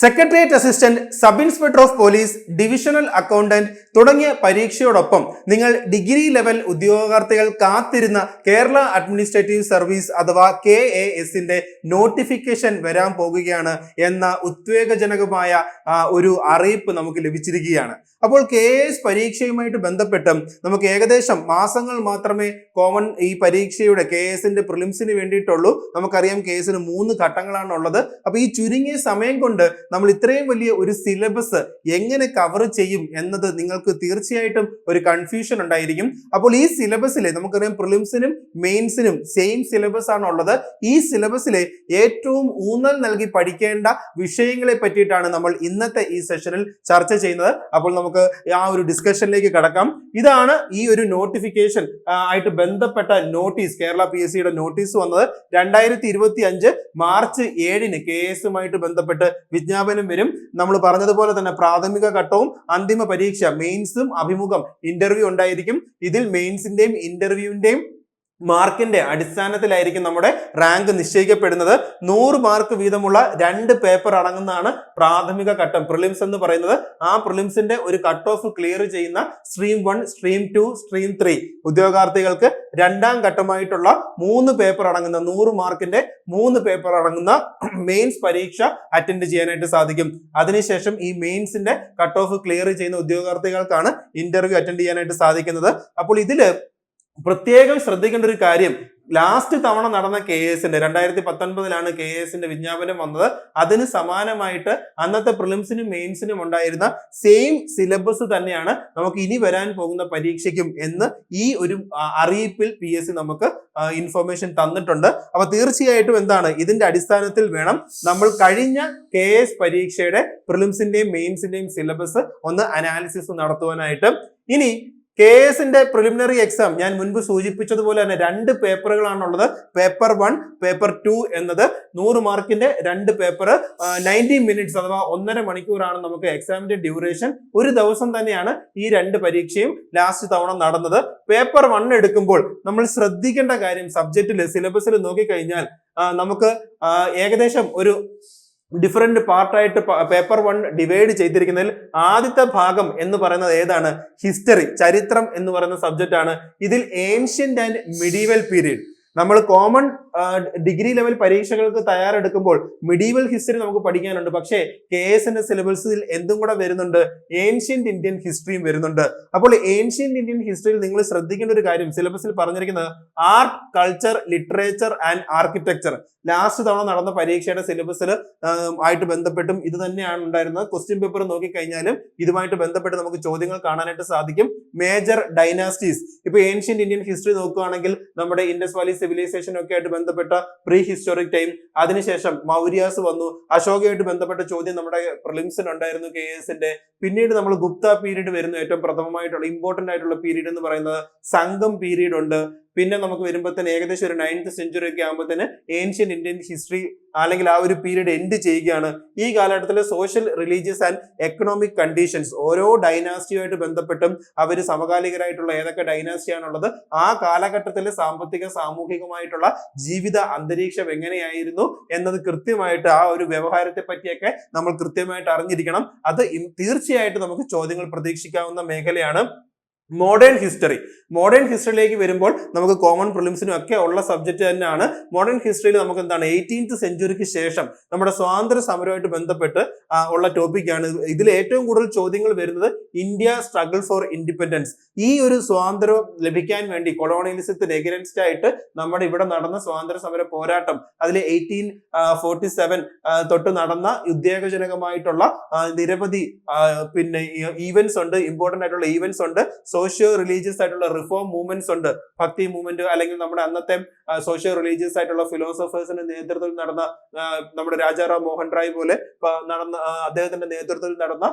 Secretariat assistant sub inspector of police divisional accountant തുടങ്ങിയ പരീക്ഷയോടൊപ്പം നിങ്ങൾ ഡിഗ്രി ലെവൽ ഉദ്യോഗാർത്ഥികൾ കാത്തിരുന്ന കേരള അഡ്മിനിസ്ട്രേറ്റീവ് സർവീസ് അഥവാ കെ എ എസിന്റെ നോട്ടിഫിക്കേഷൻ വരാൻ പോകുകയാണ് എന്ന ഉദ്വേഗജനകമായ ഒരു അറിയിപ്പ് നമുക്ക് ലഭിച്ചിരിക്കുകയാണ്. അപ്പോൾ കെ എ എസ് പരീക്ഷയുമായിട്ട് ബന്ധപ്പെട്ട് നമുക്ക് ഏകദേശം മാസങ്ങൾ മാത്രമേ കോമൺ ഈ പരീക്ഷയുടെ കെ എസിന്റെ പ്രിലിംസിന് വേണ്ടിയിട്ടുള്ളൂ. നമുക്കറിയാം കെ എസിന് മൂന്ന് ഘട്ടങ്ങളാണ് ഉള്ളത് അപ്പൊ ഈ ചുരുങ്ങിയ സമയം കൊണ്ട് നമ്മൾ ഇത്രയും വലിയ ഒരു സിലബസ് എങ്ങനെ കവർ ചെയ്യും എന്നത് നിങ്ങൾക്ക് തീർച്ചയായിട്ടും ഒരു കൺഫ്യൂഷൻ ഉണ്ടായിരിക്കും. അപ്പോൾ ഈ സിലബസിലെ നമുക്കറിയാം പ്രിലിംസിനും മെയിൻസിനും സെയിം സിലബസ് ആണ് ഉള്ളത്. ഈ സിലബസിലെ ഏറ്റവും ഊന്നൽ നൽകി പഠിക്കേണ്ട വിഷയങ്ങളെ പറ്റിയിട്ടാണ് നമ്മൾ ഇന്നത്തെ ഈ സെഷനിൽ ചർച്ച ചെയ്യുന്നത്. അപ്പോൾ നമുക്ക് ആ ഒരു ഡിസ്കഷനിലേക്ക് കടക്കാം. ഇതാണ് ഈ ഒരു നോട്ടിഫിക്കേഷൻ ആയിട്ട് ബന്ധപ്പെട്ട നോട്ടീസ് കേരള പി എസ് സിയുടെ നോട്ടീസ് വന്നത് രണ്ടായിരത്തി ഇരുപത്തി അഞ്ച് മാർച്ച് ഏഴിന് കേസുമായിട്ട് ബന്ധപ്പെട്ട് വിജ്ഞാപനം വരും. നമ്മൾ പറഞ്ഞതുപോലെ തന്നെ പ്രാഥമിക ഘട്ടവും അന്തിമ പരീക്ഷ മെയിൻസും അഭിമുഖം ഇന്റർവ്യൂ ഉണ്ടായിരിക്കും. ഇതിൽ മെയിൻസിന്റെയും ഇന്റർവ്യൂവിന്റെയും മാർക്കിന്റെ അടിസ്ഥാനത്തിലായിരിക്കും നമ്മുടെ റാങ്ക് നിശ്ചയിക്കപ്പെടുന്നത്. നൂറ് മാർക്ക് വീതമുള്ള രണ്ട് പേപ്പർ അടങ്ങുന്നതാണ് പ്രാഥമിക ഘട്ടം. പ്രിലിംസ് എന്ന് പറയുന്നത് ആ പ്രിലിംസിന്റെ ഒരു കട്ട് ഓഫ് ക്ലിയർ ചെയ്യുന്ന stream one stream two stream three. ഉദ്യോഗാർത്ഥികൾക്ക് രണ്ടാം ഘട്ടമായിട്ടുള്ള മൂന്ന് പേപ്പർ അടങ്ങുന്ന നൂറ് മാർക്കിന്റെ മൂന്ന് പേപ്പർ അടങ്ങുന്ന മെയിൻസ് പരീക്ഷ അറ്റൻഡ് ചെയ്യാനായിട്ട് സാധിക്കും. അതിനുശേഷം ഈ മെയിൻസിന്റെ കട്ട് ഓഫ് ക്ലിയർ ചെയ്യുന്ന ഉദ്യോഗാർത്ഥികൾക്കാണ് ഇന്റർവ്യൂ അറ്റൻഡ് ചെയ്യാനായിട്ട് സാധിക്കുന്നത്. അപ്പോൾ ഇതിൽ പ്രത്യേകം ശ്രദ്ധിക്കേണ്ട ഒരു കാര്യം ലാസ്റ്റ് തവണ നടന്ന കെ എസിന്റെ രണ്ടായിരത്തി പത്തൊൻപതിലാണ് കെ എസിന്റെ വിജ്ഞാപനം വന്നത്. അതിന് സമാനമായിട്ട് അന്നത്തെ പ്രിലിംസിനും മെയിൻസിനും ഉണ്ടായിരുന്ന സെയിം സിലബസ് തന്നെയാണ് നമുക്ക് ഇനി വരാൻ പോകുന്ന പരീക്ഷയ്ക്കും എന്ന് ഈ ഒരു അറിയിപ്പിൽ പി എസ് സി നമുക്ക് ഇൻഫർമേഷൻ തന്നിട്ടുണ്ട്. അപ്പൊ തീർച്ചയായിട്ടും എന്താണ്? ഇതിന്റെ അടിസ്ഥാനത്തിൽ വേണം നമ്മൾ കഴിഞ്ഞ കെ എസ് പരീക്ഷയുടെ പ്രിലിംസിന്റെയും മെയിൻസിന്റെയും സിലബസ് ഒന്ന് അനാലിസിസ് നടത്തുവാനായിട്ട്. ഇനി കെ എസിന്റെ പ്രിലിമിനറി എക്സാം ഞാൻ മുൻപ് സൂചിപ്പിച്ചതുപോലെ തന്നെ രണ്ട് പേപ്പറുകളാണുള്ളത്. പേപ്പർ വൺ പേപ്പർ ടു എന്നത് നൂറ് മാർക്കിന്റെ രണ്ട് പേപ്പർ നയന്റി മിനിറ്റ്സ് അഥവാ ഒന്നര മണിക്കൂറാണ് നമുക്ക് എക്സാമിന്റെ ഡ്യൂറേഷൻ ഒരു ദിവസം തന്നെയാണ് ഈ രണ്ട് പരീക്ഷയും ലാസ്റ്റ് തവണ നടന്നത്. പേപ്പർ വൺ എടുക്കുമ്പോൾ നമ്മൾ ശ്രദ്ധിക്കേണ്ട കാര്യം സബ്ജക്റ്റിൽ സിലബസിൽ നോക്കിക്കഴിഞ്ഞാൽ നമുക്ക് ഏകദേശം ഒരു ഡിഫറെന്റ് പാർട്ടായിട്ട് പേപ്പർ വൺ ഡിവൈഡ് ചെയ്തിരിക്കുന്നതിൽ ആദ്യത്തെ ഭാഗം എന്ന് പറയുന്നത് ഏതാണ്? ഹിസ്റ്ററി ചരിത്രം എന്ന് പറയുന്ന സബ്ജക്റ്റ് ആണ്. ഇതിൽ ഏൻഷ്യന്റ് ആൻഡ് മിഡീവൽ പീരീഡ് നമ്മൾ കോമൺ ഡിഗ്രി ലെവൽ പരീക്ഷകൾക്ക് തയ്യാറെടുക്കുമ്പോൾ മിഡീവൽ ഹിസ്റ്ററി നമുക്ക് പഠിക്കാനുണ്ട്. പക്ഷേ കെ എസ് എസിന്റെ സിലബസിൽ എന്തും കൂടെ വരുന്നുണ്ട്. ഏൻഷ്യന്റ് ഇന്ത്യൻ ഹിസ്റ്ററിയും വരുന്നുണ്ട്. അപ്പോൾ ഏൻഷ്യന്റ് ഇന്ത്യൻ ഹിസ്റ്ററിയിൽ നിങ്ങൾ ശ്രദ്ധിക്കേണ്ട ഒരു കാര്യം സിലബസിൽ പറഞ്ഞിരിക്കുന്നത് art culture literature and architecture last തവണ നടന്ന പരീക്ഷയുടെ സിലബസിൽ ആയിട്ട് ബന്ധപ്പെട്ടും ഇത് തന്നെയാണ് ഉണ്ടായിരുന്നത്. ക്വസ്റ്റ്യൻ പേപ്പർ നോക്കിക്കഴിഞ്ഞാലും ഇതുമായിട്ട് ബന്ധപ്പെട്ട് നമുക്ക് ചോദ്യങ്ങൾ കാണാനായിട്ട് സാധിക്കും. മേജർ ഡൈനാസ്റ്റീസ് ഇപ്പൊ ഏൻഷ്യന്റ് ഇന്ത്യൻ ഹിസ്റ്ററി നോക്കുകയാണെങ്കിൽ നമ്മുടെ ഇൻഡസ് വാലി സിവിലൈസേഷൻ ഒക്കെ ആയിട്ട് ബന്ധപ്പെട്ട പ്രീ ഹിസ്റ്റോറിക് ടൈം അതിനുശേഷം മൗര്യാസ് വന്നു. അശോകയായിട്ട് ബന്ധപ്പെട്ട ചോദ്യം നമ്മുടെ പ്രിലിംസിൽ ഉണ്ടായിരുന്നു കെ എസിന്റെ. പിന്നീട് നമ്മൾ ഗുപ്ത പീരീഡ് വരുന്നു. ഏറ്റവും പ്രഥമമായിട്ടുള്ള ഇമ്പോർട്ടന്റ് ആയിട്ടുള്ള പീരീഡ് എന്ന് പറയുന്നത് സംഘം പീരീഡ് ഉണ്ട്. പിന്നെ നമുക്ക് വരുമ്പോൾ തന്നെ ഏകദേശം ഒരു നയൻത് സെഞ്ചുറി ഒക്കെ തന്നെ ഏൻഷ്യൻ ഇന്ത്യൻ ഹിസ്റ്ററി അല്ലെങ്കിൽ ആ ഒരു പീരീഡ് എൻഡ് ചെയ്യുകയാണ്. ഈ കാലഘട്ടത്തിലെ social religious and economic conditions ഓരോ ഡൈനാസ്റ്റിയുമായിട്ട് ബന്ധപ്പെട്ടും അവർ സമകാലികരായിട്ടുള്ള ഏതൊക്കെ ഡൈനാസ്റ്റിയാണുള്ളത് ആ കാലഘട്ടത്തിലെ സാമ്പത്തിക സാമൂഹികമായിട്ടുള്ള ജീവിത അന്തരീക്ഷം എങ്ങനെയായിരുന്നു എന്നത് കൃത്യമായിട്ട് ആ ഒരു വ്യവഹാരത്തെ പറ്റിയൊക്കെ നമ്മൾ കൃത്യമായിട്ട് അറിഞ്ഞിരിക്കണം. അത് തീർച്ചയായിട്ടും നമുക്ക് ചോദ്യങ്ങൾ പ്രതീക്ഷിക്കാവുന്ന മേഖലയാണ്. മോഡേൺ ഹിസ്റ്ററി മോഡേൺ ഹിസ്റ്ററിയിലേക്ക് വരുമ്പോൾ നമുക്ക് കോമൺ പ്രിലിംസിനും ഒക്കെ ഉള്ള സബ്ജക്റ്റ് തന്നെയാണ്. മോഡേൺ ഹിസ്റ്ററിയിൽ നമുക്ക് എന്താണ്? എയ്റ്റീൻത്ത് സെഞ്ചുറിക്ക് ശേഷം നമ്മുടെ സ്വാതന്ത്ര്യ സമരവുമായിട്ട് ബന്ധപ്പെട്ട് ഉള്ള ടോപ്പിക്കാണ് ഇതിൽ ഏറ്റവും കൂടുതൽ ചോദ്യങ്ങൾ വരുന്നത് ഇന്ത്യ സ്ട്രഗിൾ ഫോർ ഇൻഡിപെൻഡൻസ് ഈ ഒരു സ്വാതന്ത്ര്യം ലഭിക്കാൻ വേണ്ടി കൊളോണിയലിസത്തിന് എഗനൻസ്റ്റ് ആയിട്ട് നമ്മുടെ ഇവിടെ നടന്ന സ്വാതന്ത്ര്യ സമര പോരാട്ടം അതിൽ എയ്റ്റീൻ ഫോർട്ടി സെവൻ തൊട്ട് നടന്ന ഉദ്വേഗജനകമായിട്ടുള്ള ആ, നിരവധി പിന്നെ ഈവൻസ് ഉണ്ട് ഇമ്പോർട്ടന്റ് ആയിട്ടുള്ള ഈവൻസ് ഉണ്ട്. സോഷ്യോ റിലീജിയസ് ആയിട്ടുള്ള റിഫോം മൂവ്മെന്റ്സ് ഉണ്ട്. ഭക്തി മൂവ്മെന്റ് അല്ലെങ്കിൽ നമ്മുടെ അന്നത്തെ സോഷ്യോ റിലീജിയസ് ആയിട്ടുള്ള ഫിലോസഫേഴ്സിന്റെ നേതൃത്വത്തിൽ നടന്ന നമ്മുടെ രാജാറാം മോഹൻ റായ് പോലെ നടന്ന അദ്ദേഹത്തിന്റെ നേതൃത്വത്തിൽ നടന്ന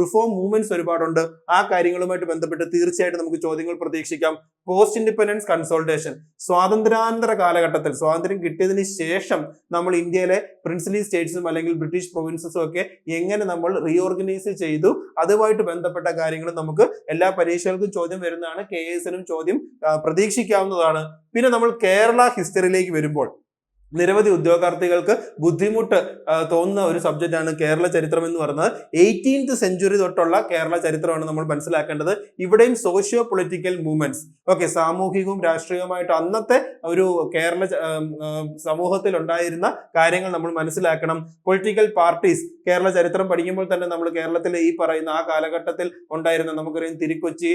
റിഫോം മൂവ്മെന്റ്സ് ഒരുപാടുണ്ട്. ആ കാര്യങ്ങളുമായിട്ട് ബന്ധപ്പെട്ട് തീർച്ചയായിട്ടും നമുക്ക് ചോദ്യങ്ങൾ പ്രതീക്ഷിക്കാം. പോസ്റ്റ് ഇൻഡിപെൻഡൻസ് കൺസോൾട്ടേഷൻ സ്വാതന്ത്ര്യാനന്തര കാലഘട്ടത്തിൽ സ്വാതന്ത്ര്യം കിട്ടിയതിന് ശേഷം നമ്മൾ ഇന്ത്യയിലെ പ്രിൻസിലി സ്റ്റേറ്റ്സും അല്ലെങ്കിൽ ബ്രിട്ടീഷ് പ്രൊവിൻസസും ഒക്കെ എങ്ങനെ നമ്മൾ റീഓർഗനൈസ് ചെയ്തു? അതുമായിട്ട് ബന്ധപ്പെട്ട കാര്യങ്ങൾ നമുക്ക് എല്ലാ പരീക്ഷകൾക്കും ചോദ്യം വരുന്നതാണ് കെ എസിനും ചോദ്യം പ്രതീക്ഷിക്കാവുന്നതാണ്. പിന്നെ നമ്മൾ കേരള ഹിസ്റ്ററിയിലേക്ക് വരുമ്പോൾ നിരവധി ഉദ്യോഗാർത്ഥികൾക്ക് ബുദ്ധിമുട്ട് തോന്നുന്ന ഒരു സബ്ജക്റ്റ് ആണ് കേരള ചരിത്രം എന്ന് പറയുന്നത്. എയ്റ്റീൻത് സെഞ്ചുറി തൊട്ടുള്ള കേരള ചരിത്രമാണ് നമ്മൾ മനസ്സിലാക്കേണ്ടത്. ഇവിടെയും സോഷ്യോ പൊളിറ്റിക്കൽ മൂവ്മെന്റ്സ് ഓക്കെ സാമൂഹികവും രാഷ്ട്രീയവുമായിട്ട് അന്നത്തെ ഒരു കേരള സമൂഹത്തിൽ ഉണ്ടായിരുന്ന കാര്യങ്ങൾ നമ്മൾ മനസ്സിലാക്കണം. പൊളിറ്റിക്കൽ പാർട്ടീസ് കേരള ചരിത്രം പഠിക്കുമ്പോൾ തന്നെ നമ്മൾ കേരളത്തിലെ ഈ പറയുന്ന ആ കാലഘട്ടത്തിൽ ഉണ്ടായിരുന്ന നമുക്കറിയാം തിരുക്കൊച്ചി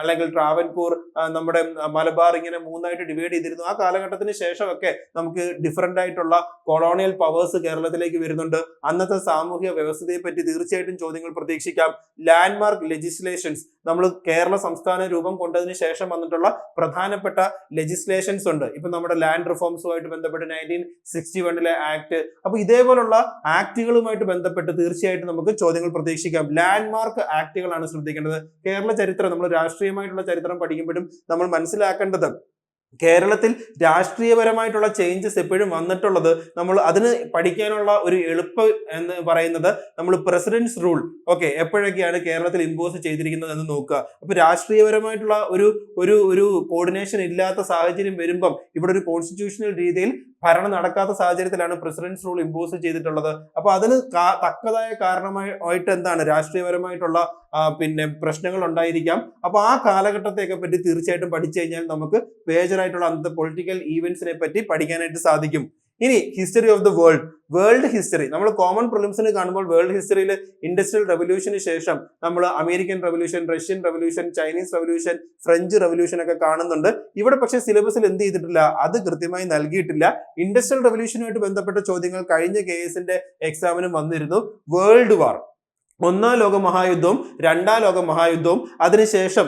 അല്ലെങ്കിൽ ട്രാവൻകൂർ നമ്മുടെ മലബാർ ഇങ്ങനെ മൂന്നായിട്ട് ഡിവൈഡ് ചെയ്തിരുന്നു. ആ കാലഘട്ടത്തിന് ശേഷമൊക്കെ നമുക്ക് ഡിഫറെന്റ് ആയിട്ടുള്ള കൊളോണിയൽ പവേഴ്സ് കേരളത്തിലേക്ക് വരുന്നുണ്ട്. അന്നത്തെ സാമൂഹ്യ വ്യവസ്ഥയെ പറ്റി തീർച്ചയായിട്ടും ചോദ്യങ്ങൾ പ്രതീക്ഷിക്കാം. ലാൻഡ്മാർക്ക് ലെജിസ്ലേഷൻസ് നമ്മൾ കേരള സംസ്ഥാന രൂപം കൊണ്ടതിന് ശേഷം വന്നിട്ടുള്ള പ്രധാനപ്പെട്ട ലെജിസ്ലേഷൻസ് ഉണ്ട്. ഇപ്പൊ നമ്മുടെ ലാൻഡ് റിഫോംസുമായിട്ട് ബന്ധപ്പെട്ട് നയന്റീൻ സിക്സ്റ്റി വണ്ണിലെ ആക്ട് അപ്പൊ ഇതേപോലുള്ള ആക്ടുകളുമായിട്ട് ബന്ധപ്പെട്ട് തീർച്ചയായിട്ടും നമുക്ക് ചോദ്യങ്ങൾ പ്രതീക്ഷിക്കാം. ലാൻഡ്മാർക്ക് ആക്ടുകളാണ് ശ്രദ്ധിക്കേണ്ടത്. കേരള ചരിത്രം നമ്മൾ രാഷ്ട്രീയമായിട്ടുള്ള ചരിത്രം പഠിക്കുമ്പോഴും നമ്മൾ മനസ്സിലാക്കേണ്ടത് കേരളത്തിൽ രാഷ്ട്രീയപരമായിട്ടുള്ള ചേഞ്ചസ് എപ്പോഴും വന്നിട്ടുള്ളത് നമ്മൾ അതിന് പഠിക്കാനുള്ള ഒരു എളുപ്പ എന്ന് പറയുന്നത് നമ്മൾ പ്രസിഡന്റ്സ് റൂൾ ഓക്കെ എപ്പോഴൊക്കെയാണ് കേരളത്തിൽ ഇമ്പോസ് ചെയ്തിരിക്കുന്നത് എന്ന് നോക്കുക. അപ്പൊ രാഷ്ട്രീയപരമായിട്ടുള്ള ഒരു ഒരു ഒരു കോർഡിനേഷൻ ഇല്ലാത്ത സാഹചര്യം വരുമ്പം ഇവിടെ ഒരു കോൺസ്റ്റിറ്റ്യൂഷണൽ രീതിയിൽ ഭരണം നടക്കാത്ത സാഹചര്യത്തിലാണ് പ്രസിഡന്റ്സ് റൂൾ ഇമ്പോസ് ചെയ്തിട്ടുള്ളത്. അപ്പൊ അതിന് തക്കതായ കാരണമായിട്ട് എന്താണ്? രാഷ്ട്രീയപരമായിട്ടുള്ള പിന്നെ പ്രശ്നങ്ങൾ ഉണ്ടായിരിക്കാം. അപ്പൊ ആ കാലഘട്ടത്തെയൊക്കെ പറ്റി തീർച്ചയായിട്ടും പഠിച്ചു കഴിഞ്ഞാൽ നമുക്ക് മേജറായിട്ടുള്ള അന്നത്തെ പൊളിറ്റിക്കൽ ഈവെന്റ്സിനെ പറ്റി പഠിക്കാനായിട്ട് സാധിക്കും. ഇനി history of the world world history നമ്മൾ കോമൺ പ്രിലിംസിന് കാണുമ്പോൾ വേൾഡ് ഹിസ്റ്ററിയിൽ ഇൻഡസ്ട്രിയൽ റവല്യൂഷന് ശേഷം നമ്മൾ American revolution Russian revolution Chinese revolution French revolution ഒക്കെ കാണുന്നുണ്ട്. ഇവിടെ പക്ഷേ സിലബസിൽ എന്ത് ചെയ്തിട്ടില്ല? അത് കൃത്യമായി നൽകിയിട്ടില്ല. ഇൻഡസ്ട്രിയൽ റവല്യൂഷനുമായിട്ട് ബന്ധപ്പെട്ട ചോദ്യങ്ങൾ കഴിഞ്ഞ കെ എസിന്റെ എക്സാമിനും വന്നിരുന്നു. വേൾഡ് വാർ ഒന്നാം ലോക മഹായുദ്ധവും രണ്ടാം ലോക മഹായുദ്ധവും. അതിനുശേഷം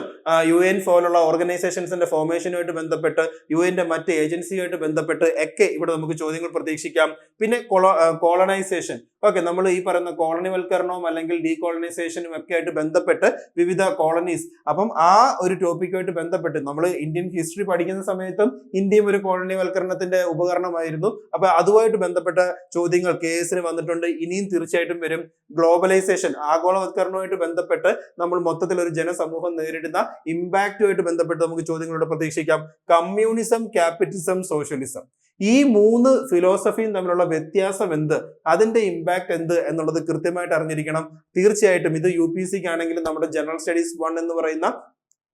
യു എൻ പോലുള്ള ഓർഗനൈസേഷൻസിന്റെ ഫോർമേഷനുമായിട്ട് ബന്ധപ്പെട്ട് യു എന്റെ മറ്റ് ഏജൻസിയുമായിട്ട് ബന്ധപ്പെട്ട് ഒക്കെ ഇവിടെ നമുക്ക് ചോദ്യങ്ങൾ പ്രതീക്ഷിക്കാം. പിന്നെ കോളണൈസേഷൻ ഓക്കെ നമ്മൾ ഈ പറയുന്ന കോളനിവൽക്കരണവും അല്ലെങ്കിൽ ഡീകോളനൈസേഷനും ഒക്കെ ആയിട്ട് ബന്ധപ്പെട്ട് വിവിധ കോളനീസ് അപ്പം ആ ഒരു ടോപ്പിക്കുമായിട്ട് ബന്ധപ്പെട്ട് നമ്മൾ ഇന്ത്യൻ ഹിസ്റ്ററി പഠിക്കുന്ന സമയത്തും ഇന്ത്യയും ഒരു കോളനിവൽക്കരണത്തിന്റെ ഉപകരണമായിരുന്നു. അപ്പൊ അതുമായിട്ട് ബന്ധപ്പെട്ട ചോദ്യങ്ങൾ കേസിന് വന്നിട്ടുണ്ട്. ഇനിയും തീർച്ചയായിട്ടും വരും. ഗ്ലോബലൈസേഷൻ ആഗോളവൽക്കരണവുമായിട്ട് ബന്ധപ്പെട്ട് നമ്മൾ മൊത്തത്തിൽ ഒരു ജനസമൂഹം നേരിടുന്ന ഇമ്പാക്റ്റുമായിട്ട് ബന്ധപ്പെട്ട് നമുക്ക് ചോദ്യങ്ങളോട് പ്രതീക്ഷിക്കാം. Communism capitalism socialism. ഈ മൂന്ന് ഫിലോസഫിയും തമ്മിലുള്ള വ്യത്യാസം എന്ത്? അതിന്റെ ഇമ്പാക്ട് എന്ത് എന്നുള്ളത് കൃത്യമായിട്ട് അറിഞ്ഞിരിക്കണം. തീർച്ചയായിട്ടും ഇത് യു പി സിക്ക് ആണെങ്കിലും നമ്മുടെ ജനറൽ സ്റ്റഡീസ് വൺ എന്ന് പറയുന്ന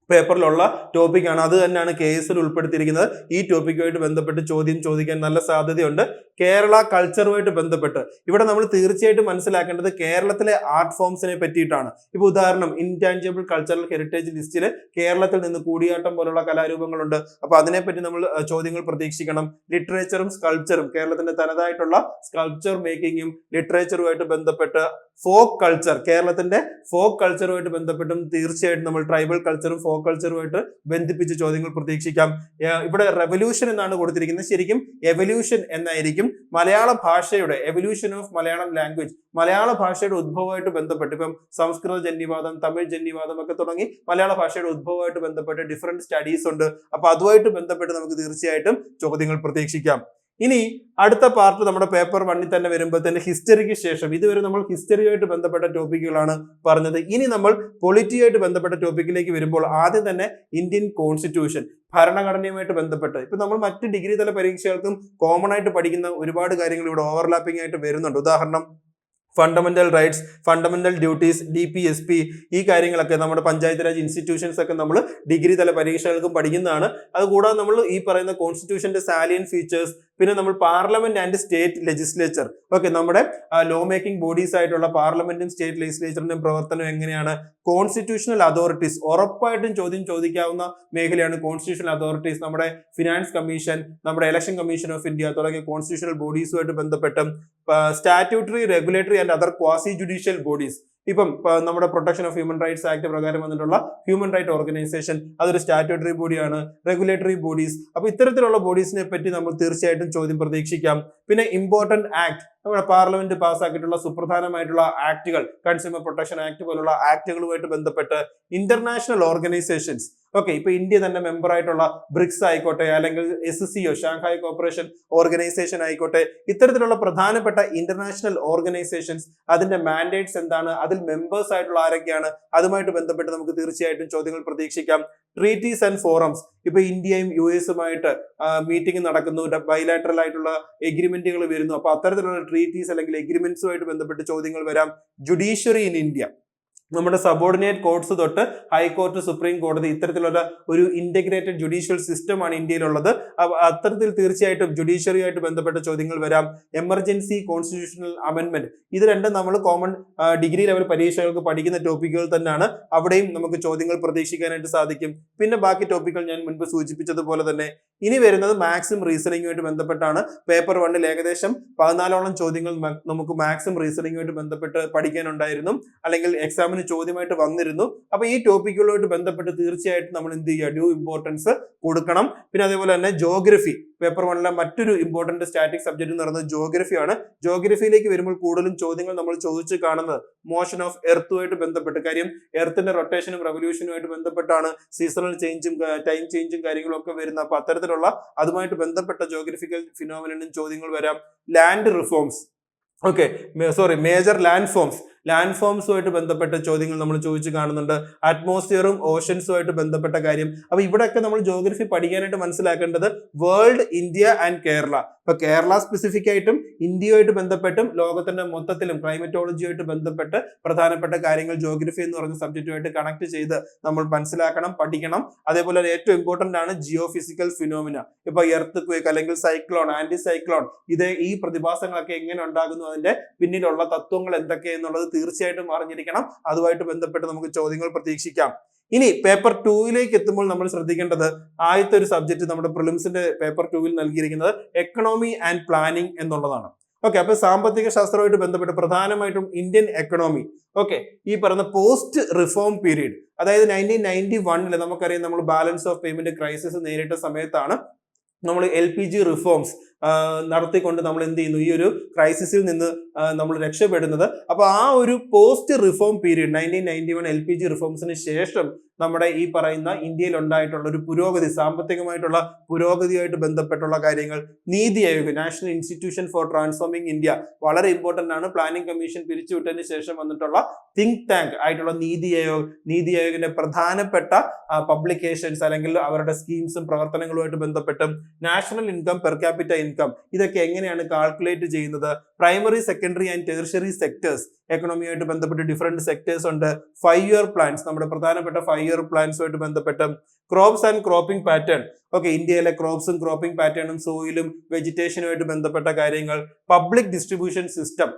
പേപ്പറിലുള്ള ടോപ്പിക്കാണ്. അത് തന്നെയാണ് കേസിൽ ഉൾപ്പെടുത്തിയിരിക്കുന്നത്. ഈ ടോപ്പിക്കുമായിട്ട് ബന്ധപ്പെട്ട് ചോദ്യം ചോദിക്കാൻ നല്ല സാധ്യതയുണ്ട്. കേരള കൾച്ചറുമായിട്ട് ബന്ധപ്പെട്ട്. ഇവിടെ നമ്മൾ തീർച്ചയായിട്ടും മനസ്സിലാക്കേണ്ടത് കേരളത്തിലെ ആർട്ട് ഫോംസിനെ പറ്റിയിട്ടാണ്. ഇപ്പൊ ഉദാഹരണം ഇൻടാഞ്ചിബിൾ കൾച്ചറൽ ഹെറിറ്റേജ് ലിസ്റ്റിൽ കേരളത്തിൽ നിന്ന് കൂടിയാട്ടം പോലുള്ള കലാരൂപങ്ങളുണ്ട്. അപ്പൊ അതിനെപ്പറ്റി നമ്മൾ ചോദ്യങ്ങൾ പ്രതീക്ഷിക്കണം. ലിറ്ററേച്ചറും സ്കൾപ്ചറും കേരളത്തിന്റെ തനതായിട്ടുള്ള സ്കൾപ്ചർ മേക്കിങ്ങും ലിറ്ററേച്ചറുമായിട്ട് ബന്ധപ്പെട്ട് ഫോക്ക് കൾച്ചർ കേരളത്തിന്റെ ഫോക്ക് കൾച്ചറുമായിട്ട് ബന്ധപ്പെട്ടും തീർച്ചയായിട്ടും നമ്മൾ ട്രൈബൽ കൾച്ചറും ഫോക്ക് കൾച്ചറുമായിട്ട് ബന്ധിപ്പിച്ച് ചോദ്യങ്ങൾ പ്രതീക്ഷിക്കാം. ഇവിടെ റെവല്യൂഷൻ എന്നാണ് കൊടുത്തിരിക്കുന്നത്. ശരിക്കും എവല്യൂഷൻ എന്നായിരിക്കും മലയാള ഭാഷയുടെ എവല്യൂഷൻ ഓഫ് മലയാളം ലാംഗ്വേജ് മലയാള ഭാഷയുടെ ഉദ്ഭവമായിട്ട് ബന്ധപ്പെട്ട് ഇപ്പം സംസ്കൃത ജന്യവാദം തമിഴ് ജന്യവാദം ഒക്കെ തുടങ്ങി മലയാള ഭാഷയുടെ ഉദ്ഭവമായിട്ട് ബന്ധപ്പെട്ട് ഡിഫറെന്റ് സ്റ്റഡീസ് ഉണ്ട്. അപ്പൊ അതുമായിട്ട് ബന്ധപ്പെട്ട് നമുക്ക് തീർച്ചയായിട്ടും ചോദ്യങ്ങൾ പ്രതീക്ഷിക്കാം. ഇനി അടുത്ത പാർട്ട് നമ്മുടെ പേപ്പർ വണ്ണിൽ തന്നെ വരുമ്പോൾ തന്നെ ഹിസ്റ്ററിക്ക് ശേഷം ഇതുവരെ നമ്മൾ ഹിസ്റ്ററിയുമായിട്ട് ബന്ധപ്പെട്ട ടോപ്പിക്കുകളാണ് പറഞ്ഞത്. ഇനി നമ്മൾ പൊളിറ്റിയുമായിട്ട് ബന്ധപ്പെട്ട ടോപ്പിക്കിലേക്ക് വരുമ്പോൾ ആദ്യം തന്നെ ഇന്ത്യൻ കോൺസ്റ്റിറ്റ്യൂഷൻ ഭരണഘടനയുമായിട്ട് ബന്ധപ്പെട്ട്. ഇപ്പൊ നമ്മൾ മറ്റ് ഡിഗ്രി തല പരീക്ഷകൾക്കും കോമൺ ആയിട്ട് പഠിക്കുന്ന ഒരുപാട് കാര്യങ്ങൾ ഇവിടെ ഓവർലാപ്പിംഗ് ആയിട്ട് വരുന്നുണ്ട്. ഉദാഹരണം fundamental rights fundamental duties D P S P ഈ കാര്യങ്ങളൊക്കെ നമ്മുടെ പഞ്ചായത്ത് രാജ് ഇൻസ്റ്റിറ്റ്യൂഷൻസ് ഒക്കെ നമ്മൾ ഡിഗ്രി തല പരീക്ഷകൾക്കും പഠിക്കുന്നതാണ്. അതുകൂടാതെ നമ്മൾ ഈ പറയുന്ന കോൺസ്റ്റിറ്റ്യൂഷന്റെ സാലിയൻ ഫീച്ചേഴ്സ് പിന്നെ നമ്മൾ parliament and state legislature okay നമ്മുടെ ലോ മേക്കിംഗ് ബോഡീസ് ആയിട്ടുള്ള പാർലമെന്റും സ്റ്റേറ്റ് ലെജിസ്ലേച്ചറിന്റെയും പ്രവർത്തനം എങ്ങനെയാണ്? കോൺസ്റ്റിറ്റ്യൂഷണൽ അതോറിറ്റീസ് ഉറപ്പായിട്ടും ചോദ്യം ചോദിക്കാവുന്ന മേഖലയാണ് കോൺസ്റ്റിറ്റ്യൂഷണൽ അതോറിറ്റീസ് നമ്മുടെ ഫിനാൻസ് കമ്മീഷൻ നമ്മുടെ ഇലക്ഷൻ കമ്മീഷൻ ഓഫ് ഇന്ത്യ തുടങ്ങിയ കോൺസ്റ്റിറ്റ്യൂഷണൽ ബോഡീസുമായിട്ട് ബന്ധപ്പെട്ട് statutory regulatory and other quasi judicial bodies ഇപ്പം നമ്മുടെ protection of human rights act പ്രകാരം വന്നിട്ടുള്ള ഹ്യൂമൻ റൈറ്റ് ഓർഗനൈസേഷൻ അതൊരു സ്റ്റാറ്റ്യൂട്ടറി ബോഡിയാണ് റെഗുലേറ്ററി ബോഡീസ് അപ്പൊ ഇത്തരത്തിലുള്ള ബോഡീസിനെ പറ്റി നമ്മൾ തീർച്ചയായിട്ടും ചോദ്യം പ്രതീക്ഷിക്കാം. പിന്നെ ഇമ്പോർട്ടന്റ് ആക്ട് നമ്മുടെ പാർലമെന്റ് പാസ്സാക്കിയിട്ടുള്ള സുപ്രധാനമായിട്ടുള്ള ആക്ടുകൾ കൺസ്യൂമർ പ്രൊട്ടക്ഷൻ ആക്ട് പോലുള്ള ആക്ടുകളുമായിട്ട് ബന്ധപ്പെട്ട് ഇന്റർനാഷണൽ ഓർഗനൈസേഷൻസ് ഓക്കെ ഇപ്പൊ ഇന്ത്യ തന്നെ മെമ്പർ ആയിട്ടുള്ള ബ്രിക്സ് ആയിക്കോട്ടെ അല്ലെങ്കിൽ S C O Shanghai cooperation organisation ആയിക്കോട്ടെ ഇത്തരത്തിലുള്ള പ്രധാനപ്പെട്ട ഇന്റർനാഷണൽ ഓർഗനൈസേഷൻസ് അതിന്റെ മാൻഡേറ്റ്സ് എന്താണ് അതിൽ മെമ്പേഴ്സ് ആയിട്ടുള്ള ആരൊക്കെയാണ് അതുമായിട്ട് ബന്ധപ്പെട്ട് നമുക്ക് തീർച്ചയായിട്ടും ചോദ്യങ്ങൾ പ്രതീക്ഷിക്കാം. ട്രീറ്റീസ് ആൻഡ് ഫോറംസ് ഇപ്പൊ ഇന്ത്യയും യു എസുമായിട്ട് മീറ്റിംഗ് നടക്കുന്നു ബൈലാറ്ററൽ ആയിട്ടുള്ള എഗ്രിമെന്റുകൾ വരുന്നു. അപ്പൊ അത്തരത്തിലുള്ള ട്രീറ്റീസ് അല്ലെങ്കിൽ എഗ്രിമെന്റ്സുമായിട്ട് ബന്ധപ്പെട്ട് ചോദ്യങ്ങൾ വരാം. ജുഡീഷ്യറി ഇൻ ഇന്ത്യ നമ്മുടെ സബോർഡിനേറ്റ് കോർട്സ് തൊട്ട് ഹൈക്കോർട്ട് സുപ്രീം കോടതി ഇത്തരത്തിലുള്ള ഒരു ഇന്റഗ്രേറ്റഡ് ജുഡീഷ്യൽ സിസ്റ്റമാണ് ഇന്ത്യയിലുള്ളത്. അത്തരത്തിൽ തീർച്ചയായിട്ടും ജുഡീഷ്യറിയായിട്ട് ബന്ധപ്പെട്ട ചോദ്യങ്ങൾ വരാം. എമർജൻസി കോൺസ്റ്റിറ്റ്യൂഷണൽ അമെന്റ്മെന്റ് ഇത് രണ്ടും നമ്മൾ കോമൺ ഡിഗ്രി ലെവൽ പരീക്ഷകൾക്ക് പഠിക്കുന്ന ടോപ്പിക്കുകൾ തന്നെയാണ്. അവിടെയും നമുക്ക് ചോദ്യങ്ങൾ പ്രതീക്ഷിക്കാനായിട്ട് സാധിക്കും. പിന്നെ ബാക്കി ടോപ്പിക്കുകൾ ഞാൻ മുൻപ് സൂചിപ്പിച്ചതുപോലെ തന്നെ ഇനി വരുന്നത് മാക്സിമം റീസണിങ്ങുമായിട്ട് ബന്ധപ്പെട്ടാണ്. പേപ്പർ വണ്ണിൽ ഏകദേശം പതിനാലോളം ചോദ്യങ്ങൾ നമുക്ക് മാക്സിമം റീസണിങ്ങുമായിട്ട് ബന്ധപ്പെട്ട് പഠിക്കാനുണ്ടായിരുന്നു. അല്ലെങ്കിൽ എക്സാമിന് ചോദ്യമായിട്ട് വന്നിരുന്നു. അപ്പൊ ഈ ടോപ്പിക്കുകളുമായിട്ട് ബന്ധപ്പെട്ട് തീർച്ചയായിട്ടും നമ്മൾ എന്ത് ചെയ്യുക? ഡ്യൂ ഇമ്പോർട്ടൻസ് കൊടുക്കണം. പിന്നെ അതേപോലെ തന്നെ ജോഗ്രഫി പേപ്പർ വണ്ണിലെ മറ്റൊരു ഇമ്പോർട്ടന്റ് സ്റ്റാറ്റിക് സബ്ജക്ട് എന്ന് പറയുന്നത് ജോഗ്രഫിയാണ് ജോഗ്രഫിയിലേക്ക് വരുമ്പോൾ കൂടുതലും ചോദ്യങ്ങൾ നമ്മൾ ചോദിച്ചു കാണുന്നത് മോഷൻ ഓഫ് എർത്തുമായിട്ട് ബന്ധപ്പെട്ട്. കാര്യം എർത്തിന്റെ റൊട്ടേഷനും റെവല്യൂഷനുമായിട്ട് ബന്ധപ്പെട്ടാണ് സീസണൽ ചേഞ്ചും ടൈം ചേഞ്ചും കാര്യങ്ങളും ഒക്കെ വരുന്നത്. അപ്പൊ അത്തരത്തിലുള്ള അതുമായിട്ട് ബന്ധപ്പെട്ട ജോഗ്രഫിക്കൽ ഫിനോമിനും ചോദ്യങ്ങൾ വരാം. Land reforms okay sorry major land forms land ഫോംസുമായിട്ട് ബന്ധപ്പെട്ട ചോദ്യങ്ങൾ നമ്മൾ ചോദിച്ചു കാണുന്നുണ്ട്. അറ്റ്മോസ്ഫിയറും ഓഷൻസുമായിട്ട് ബന്ധപ്പെട്ട കാര്യം. അപ്പൊ ഇവിടെയൊക്കെ നമ്മൾ ജോഗ്രഫി പഠിക്കാനായിട്ട് മനസ്സിലാക്കേണ്ടത് വേൾഡ് ഇന്ത്യ ആൻഡ് കേരള. ഇപ്പൊ കേരള സ്പെസിഫിക് ആയിട്ടും ഇന്ത്യയുമായിട്ട് ബന്ധപ്പെട്ടും ലോകത്തിന്റെ മൊത്തത്തിലും ക്ലൈമറ്റോളജിയുമായിട്ട് ബന്ധപ്പെട്ട് പ്രധാനപ്പെട്ട കാര്യങ്ങൾ ജോഗ്രഫി എന്ന് പറഞ്ഞ സബ്ജക്റ്റുമായിട്ട് കണക്ട് ചെയ്ത് നമ്മൾ മനസ്സിലാക്കണം പഠിക്കണം. അതേപോലെ ഏറ്റവും ഇമ്പോർട്ടന്റ് ആണ് ജിയോ ഫിസിക്കൽ ഫിനോമിന ഇപ്പൊ എർത്ത് ക്വേക്ക് അല്ലെങ്കിൽ സൈക്ലോൺ ആന്റി സൈക്ലോൺ ഇത് ഈ പ്രതിഭാസങ്ങളൊക്കെ എങ്ങനെ ഉണ്ടാകുന്നു അതിന്റെ പിന്നിലുള്ള തത്വങ്ങൾ എന്തൊക്കെ എന്നുള്ളത് തീർച്ചയായിട്ടും അറിഞ്ഞിരിക്കണം. അതുമായിട്ട് ബന്ധപ്പെട്ട് നമുക്ക് ചോദ്യങ്ങൾ പ്രതീക്ഷിക്കാം. ഇനി പേപ്പർ ടൂവിലേക്ക് എത്തുമ്പോൾ നമ്മൾ ശ്രദ്ധിക്കേണ്ടത് ആദ്യത്തെ ഒരു സബ്ജക്ട് നമ്മുടെ പ്രിലിംസിന്റെ പേപ്പർ ടൂവിൽ നൽകിയിരിക്കുന്നത് എക്കണോമി ആൻഡ് പ്ലാനിംഗ് എന്നുള്ളതാണ്. ഓക്കെ അപ്പൊ സാമ്പത്തിക ശാസ്ത്രവുമായിട്ട് ബന്ധപ്പെട്ട് പ്രധാനമായിട്ടും ഇന്ത്യൻ എക്കണോമി ഓക്കെ ഈ പറയുന്ന പോസ്റ്റ് റിഫോം പീരീഡ് അതായത് നയന്റീൻ നയന്റി വണ്ണിൽ നമുക്കറിയാം നമ്മൾ ബാലൻസ് ഓഫ് പേയ്മെന്റ് ക്രൈസിസ് നേരിട്ട സമയത്താണ് നമ്മൾ എൽ പി ജി റിഫോംസ് നടത്തിക്കൊണ്ട് നമ്മൾ എന്ത് ചെയ്യുന്നു? ഈ ഒരു ക്രൈസിസിൽ നിന്ന് നമ്മൾ രക്ഷപ്പെടുന്നത്. അപ്പോൾ ആ ഒരു post reform period nineteen ninety one L P G റിഫോംസിന് ശേഷം നമ്മുടെ ഈ പറയുന്ന ഇന്ത്യയിൽ ഉണ്ടായിട്ടുള്ള ഒരു പുരോഗതി സാമ്പത്തികമായിട്ടുള്ള പുരോഗതിയായിട്ട് ബന്ധപ്പെട്ടുള്ള കാര്യങ്ങൾ NITI Aayog national institution for transforming India വളരെ ഇമ്പോർട്ടന്റ് ആണ്. പ്ലാനിംഗ് കമ്മീഷൻ പിരിച്ചുവിട്ടതിന് ശേഷം വന്നിട്ടുള്ള തിങ്ക് ടാങ്ക് ആയിട്ടുള്ള നീതി ആയോഗ് നീതി ആയോഗിന്റെ പ്രധാനപ്പെട്ട പബ്ലിക്കേഷൻസ് അല്ലെങ്കിൽ അവരുടെ സ്കീംസും പ്രവർത്തനങ്ങളുമായിട്ട് ബന്ധപ്പെട്ടും national income per capita income ഇതൊക്കെ എങ്ങനെയാണ് കാൽക്കുലേറ്റ് ചെയ്യുന്നത്? Primary secondary and tertiary sectors എക്കണോമിയുമായിട്ട് ബന്ധപ്പെട്ട് ഡിഫറെന്റ് സെക്ടേഴ്സ് ഉണ്ട്. ഫൈവ് ഇയർ പ്ലാൻസ് നമ്മുടെ പ്രധാനപ്പെട്ട ഫൈവ് ഇയർ പ്ലാൻസുമായിട്ട് ബന്ധപ്പെട്ട് crops and cropping pattern okay ഇന്ത്യയിലെ ക്രോപ്സും ക്രോപ്പിംഗ് പാറ്റേണും സോയിലും വെജിറ്റേഷനുമായിട്ട് ബന്ധപ്പെട്ട കാര്യങ്ങൾ. പബ്ലിക് ഡിസ്ട്രിബ്യൂഷൻ സിസ്റ്റം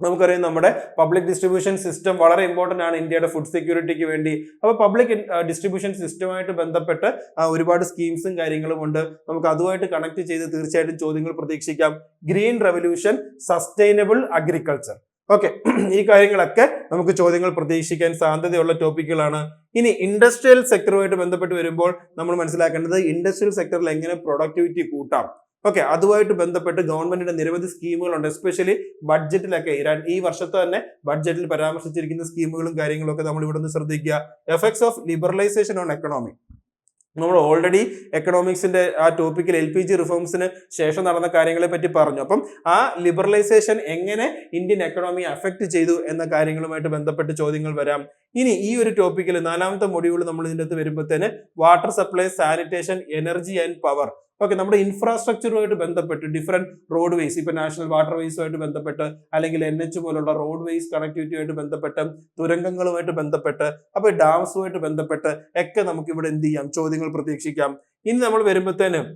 നമുക്കറിയാം നമ്മുടെ പബ്ലിക് ഡിസ്ട്രിബ്യൂഷൻ സിസ്റ്റം വളരെ ഇമ്പോർട്ടന്റ് ആണ് ഇന്ത്യയുടെ ഫുഡ് സെക്യൂരിറ്റിക്ക് വേണ്ടി. അപ്പോൾ പബ്ലിക് ഡിസ്ട്രിബ്യൂഷൻ സിസ്റ്റമായിട്ട് ബന്ധപ്പെട്ട് ഒരുപാട് സ്കീംസും കാര്യങ്ങളും ഉണ്ട്. നമുക്ക് അതുമായിട്ട് കണക്ട് ചെയ്ത് തീർച്ചയായിട്ടും ചോദ്യങ്ങൾ പ്രതീക്ഷിക്കാം. Green revolution sustainable agriculture okay ഈ കാര്യങ്ങളൊക്കെ നമുക്ക് ചോദ്യങ്ങൾ പ്രതീക്ഷിക്കാൻ സാധ്യതയുള്ള ടോപ്പിക്കുകളാണ് ഇനി ഇൻഡസ്ട്രിയൽ സെക്ടറുമായിട്ട് ബന്ധപ്പെട്ട് വരുമ്പോൾ നമ്മൾ മനസ്സിലാക്കേണ്ടത് ഇൻഡസ്ട്രിയൽ സെക്ടറിൽ എങ്ങനെ പ്രൊഡക്ടിവിറ്റി കൂട്ടാം? ഓക്കെ അതുമായിട്ട് ബന്ധപ്പെട്ട് ഗവൺമെന്റിന്റെ നിരവധി സ്കീമുകളുണ്ട്. എസ്പെഷ്യലി ബഡ്ജറ്റിലൊക്കെ ഈ വർഷത്തെ തന്നെ ബഡ്ജറ്റിൽ പരാമർശിച്ചിരിക്കുന്ന സ്കീമുകളും കാര്യങ്ങളൊക്കെ നമ്മൾ ഇവിടെ നിന്ന് ശ്രദ്ധിക്കുക. Effects of liberalisation on economy നമ്മൾ ഓൾറെഡി എക്കണോമിക്സിന്റെ ആ ടോപ്പിക്കിൽ എൽ പി ജി റിഫോംസിന് ശേഷം നടന്ന കാര്യങ്ങളെ പറ്റി പറഞ്ഞു. അപ്പം ആ ലിബറലൈസേഷൻ എങ്ങനെ ഇന്ത്യൻ എക്കണോമി അഫക്റ്റ് ചെയ്തു എന്ന കാര്യങ്ങളുമായിട്ട് ബന്ധപ്പെട്ട് ചോദ്യങ്ങൾ വരാം. ഇനി ഈ ഒരു ടോപ്പിക്കിൽ നാലാമത്തെ മൊഡ്യൂൾ നമ്മൾ ഇതിന്റെ അകത്ത് വരുമ്പോഴത്തേന് water supply sanitation energy and power okay നമ്മുടെ ഇൻഫ്രാസ്ട്രക്ചറുമായിട്ട് ബന്ധപ്പെട്ട് ഡിഫറെന്റ് റോഡ് വേസ് ഇപ്പോൾ നാഷണൽ വാട്ടർ വേസുമായിട്ട് ബന്ധപ്പെട്ട് അല്ലെങ്കിൽ എൻ എച്ച് പോലുള്ള റോഡ് വേസ് കണക്ടിവിറ്റിയുമായിട്ട് ബന്ധപ്പെട്ട് തുരങ്കങ്ങളുമായിട്ട് ബന്ധപ്പെട്ട് അപ്പോൾ ഡാംസുമായിട്ട് ബന്ധപ്പെട്ട് ഒക്കെ നമുക്ക് ഇവിടെ എന്ത് ചെയ്യാം? ചോദ്യങ്ങൾ പ്രതീക്ഷിക്കാം. ഇനി നമ്മൾ വരുമ്പോഴത്തേനും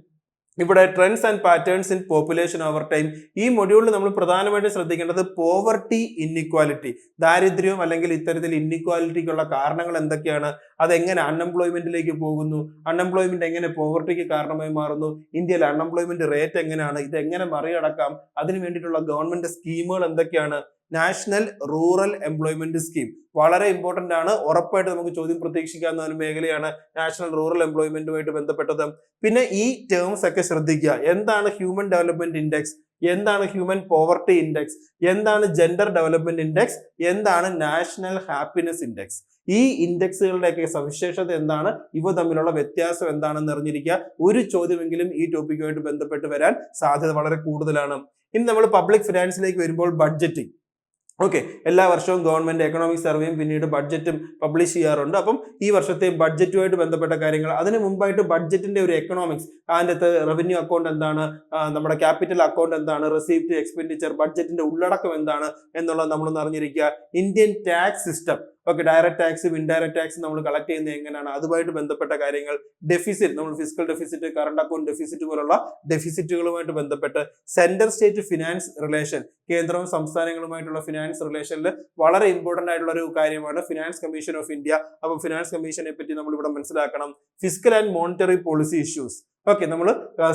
ഇവിടെ trends and patterns in population over time ഈ മൊഡ്യൂളിൽ നമ്മൾ പ്രധാനമായിട്ടും ശ്രദ്ധിക്കേണ്ടത് പോവർട്ടി ഇന്നിക്വാലിറ്റി ദാരിദ്ര്യം അല്ലെങ്കിൽ ഇത്തരത്തിൽ ഇന്നിക്വാലിറ്റിക്കുള്ള കാരണങ്ങൾ എന്തൊക്കെയാണ്? അതെങ്ങനെ അൺഎംപ്ലോയ്മെന്റിലേക്ക് പോകുന്നു? അൺഎംപ്ലോയ്മെന്റ് എങ്ങനെ പോവർട്ടിക്ക് കാരണമായി മാറുന്നു? ഇന്ത്യയിൽ അൺഎംപ്ലോയ്മെന്റ് റേറ്റ് എങ്ങനെയാണ്? ഇത് എങ്ങനെ മറികടക്കാം? അതിനു വേണ്ടിയിട്ടുള്ള ഗവൺമെന്റ് സ്കീമുകൾ എന്തൊക്കെയാണ്? National rural employment scheme. വളരെ ഇമ്പോർട്ടന്റ് ആണ്. ഉറപ്പായിട്ട് നമുക്ക് ചോദ്യം പ്രതീക്ഷിക്കാവുന്ന ഒരു മേഖലയാണ് നാഷണൽ റൂറൽ എംപ്ലോയ്മെന്റുമായിട്ട് ബന്ധപ്പെട്ടത്. പിന്നെ ഈ ടേംസ് ഒക്കെ ശ്രദ്ധിക്കുക. എന്താണ് ഹ്യൂമൻ ഡെവലപ്മെന്റ് ഇൻഡെക്സ് എന്താണ് ഹ്യൂമൻ പോവർട്ടി ഇൻഡെക്സ് എന്താണ് ജെൻഡർ ഡെവലപ്മെന്റ് ഇൻഡെക്സ് എന്താണ് നാഷണൽ ഹാപ്പിനെസ് ഇൻഡെക്സ് ഈ ഇൻഡെക്സുകളുടെയൊക്കെ സവിശേഷത എന്താണ്? ഇവ തമ്മിലുള്ള വ്യത്യാസം എന്താണെന്ന് അറിഞ്ഞിരിക്കുക. ഒരു ചോദ്യമെങ്കിലും ഈ ടോപ്പിക്കുമായിട്ട് ബന്ധപ്പെട്ട് വരാൻ സാധ്യത വളരെ കൂടുതലാണ്. ഇനി നമ്മൾ പബ്ലിക് ഫിനാൻസിലേക്ക് വരുമ്പോൾ ബഡ്ജറ്റിംഗ് ഓക്കെ എല്ലാ വർഷവും ഗവൺമെന്റ് എക്കണോമിക് സർവേയും പിന്നീട് ബഡ്ജറ്റും പബ്ലിഷ് ചെയ്യാറുണ്ട്. അപ്പം ഈ വർഷത്തെ ബഡ്ജറ്റുമായിട്ട് ബന്ധപ്പെട്ട കാര്യങ്ങൾ അതിന് മുമ്പായിട്ട് ബഡ്ജറ്റിന്റെ ഒരു എക്കണോമിക്സ് അതിന്റെ റവന്യൂ അക്കൗണ്ട് എന്താണ് നമ്മുടെ ക്യാപിറ്റൽ അക്കൗണ്ട് എന്താണ് റെസിപ്റ്റ് എക്സ്പെൻഡിച്ചർ ബഡ്ജറ്റിന്റെ ഉള്ളടക്കം എന്താണ് എന്നുള്ളത് നമ്മളൊന്ന് അറിഞ്ഞിരിക്കുക. Indian tax system okay direct ടാക്സും ഇൻഡയറക്റ്റ് ടാക്സും നമ്മൾ കളക്ട് ചെയ്യുന്നത് എങ്ങനെയാണ്? അതുമായിട്ട് ബന്ധപ്പെട്ട കാര്യങ്ങൾ ഡെഫിസിറ്റ് നമ്മൾ physical deficit current account deficit പോലുള്ള ഡെഫിസിറ്റുകളുമായിട്ട് ബന്ധപ്പെട്ട് സെൻട്രൽ സ്റ്റേറ്റ് ഫിനാൻസ് റിലേഷൻ കേന്ദ്രവും സംസ്ഥാനങ്ങളുമായിട്ടുള്ള ഫിനാൻസ് റിലേഷനിൽ വളരെ ഇമ്പോർട്ടന്റ് ആയിട്ടുള്ള ഒരു കാര്യമാണ് ഫിനാൻസ് കമ്മീഷൻ ഓഫ് ഇന്ത്യ അപ്പോൾ ഫിനാൻസ് കമ്മീഷനെ പറ്റി നമ്മൾ ഇവിടെ മനസ്സിലാക്കണം. Physical and monetary policy issues okay നമ്മൾ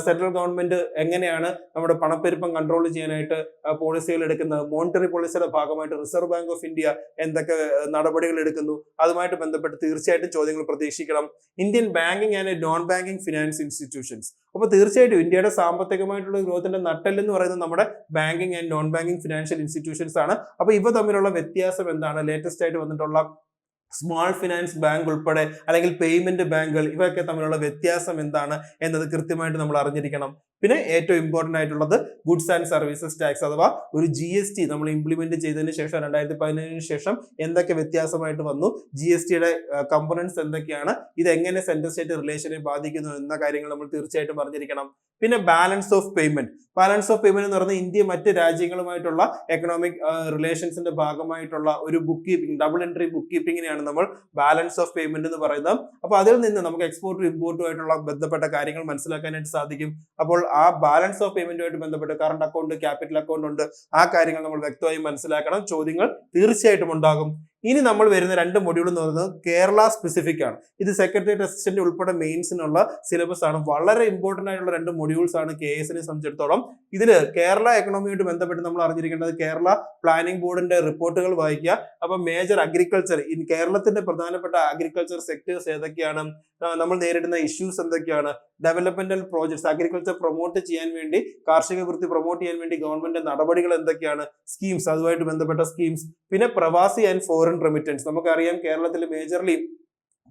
സെൻട്രൽ ഗവൺമെന്റ് എങ്ങനെയാണ് നമ്മുടെ പണപ്പെരുപ്പം കൺട്രോൾ ചെയ്യാനായിട്ട് പോളിസികൾ എടുക്കുന്നത്? മോണിറ്ററി പോളിസിയുടെ ഭാഗമായിട്ട് റിസർവ് ബാങ്ക് ഓഫ് ഇന്ത്യ എന്തൊക്കെ നടപടികൾ എടുക്കുന്നു? അതുമായിട്ട് ബന്ധപ്പെട്ട് തീർച്ചയായിട്ടും ചോദ്യങ്ങൾ പ്രതീക്ഷിക്കണം. Indian banking and non banking finance institutions അപ്പോൾ തീർച്ചയായിട്ടും ഇന്ത്യയുടെ സാമ്പത്തികമായിട്ടുള്ള ഗ്രോത്തിന്റെ നട്ടെല്ലെന്ന് പറയുന്നത് നമ്മുടെ banking and non banking financial institutions ആണ്. അപ്പോൾ ഇവ തമ്മിലുള്ള വ്യത്യാസം എന്താണ്? ലേറ്റസ്റ്റ് ആയിട്ട് വന്നിട്ടുള്ള സ്മാൾ ഫിനാൻസ് ബാങ്ക് ഉൾപ്പെടെ അല്ലെങ്കിൽ പേയ്മെന്റ് ബാങ്കുകൾ ഇവയൊക്കെ തമ്മിലുള്ള വ്യത്യാസം എന്താണ് എന്നത് കൃത്യമായിട്ട് നമ്മൾ അറിഞ്ഞിരിക്കണം. പിന്നെ ഏറ്റവും ഇമ്പോർട്ടന്റ് ആയിട്ടുള്ളത് ഗുഡ്സ് ആൻഡ് സർവീസസ് ടാക്സ് അഥവാ ഒരു ജി എസ് ടി നമ്മൾ ഇംപ്ലിമെന്റ് ചെയ്തതിന് ശേഷം രണ്ടായിരത്തി പതിനേഴിന് ശേഷം എന്തൊക്കെ വ്യത്യാസമായിട്ട് വന്നു ജി എസ് ടിയുടെ കമ്പോണൻസ് എന്തൊക്കെയാണ് ഇത് എങ്ങനെ സെൻട്രൽ സ്റ്റേറ്റ് റിലേഷനെ ബാധിക്കുന്നു എന്ന കാര്യങ്ങൾ നമ്മൾ തീർച്ചയായിട്ടും അറിഞ്ഞിരിക്കണം. പിന്നെ balance of payment balance of payment എന്ന് പറഞ്ഞാൽ ഇന്ത്യ മറ്റ് രാജ്യങ്ങളുമായിട്ടുള്ള എക്കണോമിക് റിലേഷൻസിന്റെ ഭാഗമായിട്ടുള്ള ഒരു book keeping double entry book കീപ്പിംഗിനെയാണ് നമ്മൾ ബാലൻസ് ഓഫ് പേയ്മെന്റ് എന്ന് പറയുന്നത്. അപ്പോൾ അതിൽ നിന്ന് നമുക്ക് എക്സ്പോർട്ടും ഇമ്പോർട്ടും ആയിട്ടുള്ള ബന്ധപ്പെട്ട കാര്യങ്ങൾ മനസ്സിലാക്കാനായിട്ട് സാധിക്കും. അപ്പോൾ ആ ബാലൻസ് ഓഫ് പേയ്മെന്റുമായിട്ട് ബന്ധപ്പെട്ട് കറണ്ട് അക്കൗണ്ട് ക്യാപിറ്റൽ അക്കൗണ്ട് ഉണ്ട്. ആ കാര്യങ്ങൾ നമ്മൾ വ്യക്തമായി മനസ്സിലാക്കണം. ചോദ്യങ്ങൾ തീർച്ചയായിട്ടും ഉണ്ടാകും. ഇനി നമ്മൾ വരുന്ന രണ്ട് മൊഡ്യൂൾ എന്ന് പറയുന്നത് കേരള സ്പെസിഫിക് ആണ്. ഇത് സെക്രട്ടേറിയറ്റ് അസിസ്റ്റന്റ് ഉൾപ്പെടെ മെയിൻസിനുള്ള സിലബസ് ആണ്. വളരെ ഇമ്പോർട്ടന്റ് ആയിട്ടുള്ള രണ്ട് മൊഡ്യൂൾസ് ആണ് കെ എസിനെ സംബന്ധിച്ചിടത്തോളം. ഇതിൽ കേരള എക്കണോമിയുമായിട്ട് ബന്ധപ്പെട്ട് നമ്മൾ അറിഞ്ഞിരിക്കേണ്ടത് കേരള പ്ലാനിംഗ് ബോർഡിന്റെ റിപ്പോർട്ടുകൾ വായിക്കുക. അപ്പോൾ മേജർ അഗ്രികൾച്ചർ ഇൻ കേരളത്തിന്റെ പ്രധാനപ്പെട്ട അഗ്രികൾച്ചർ സെക്ടേഴ്സ് ഏതൊക്കെയാണ്? നമ്മൾ നേരിടുന്ന ഇഷ്യൂസ് എന്തൊക്കെയാണ്? ഡെവലപ്മെന്റൽ പ്രോജക്ട്സ് അഗ്രികൾച്ചർ പ്രൊമോട്ട് ചെയ്യാൻ വേണ്ടി കാർഷിക വൃത്തി പ്രൊമോട്ട് ചെയ്യാൻ വേണ്ടി ഗവൺമെന്റ് നടപടികൾ എന്തൊക്കെയാണ്? സ്കീംസ് അതുമായിട്ട് ബന്ധപ്പെട്ട സ്കീംസ് പിന്നെ പ്രവാസി ആൻഡ് ഫോറിൻ റെമിറ്റൻസ് നമുക്കറിയാം കേരളത്തിൽ മേജർലി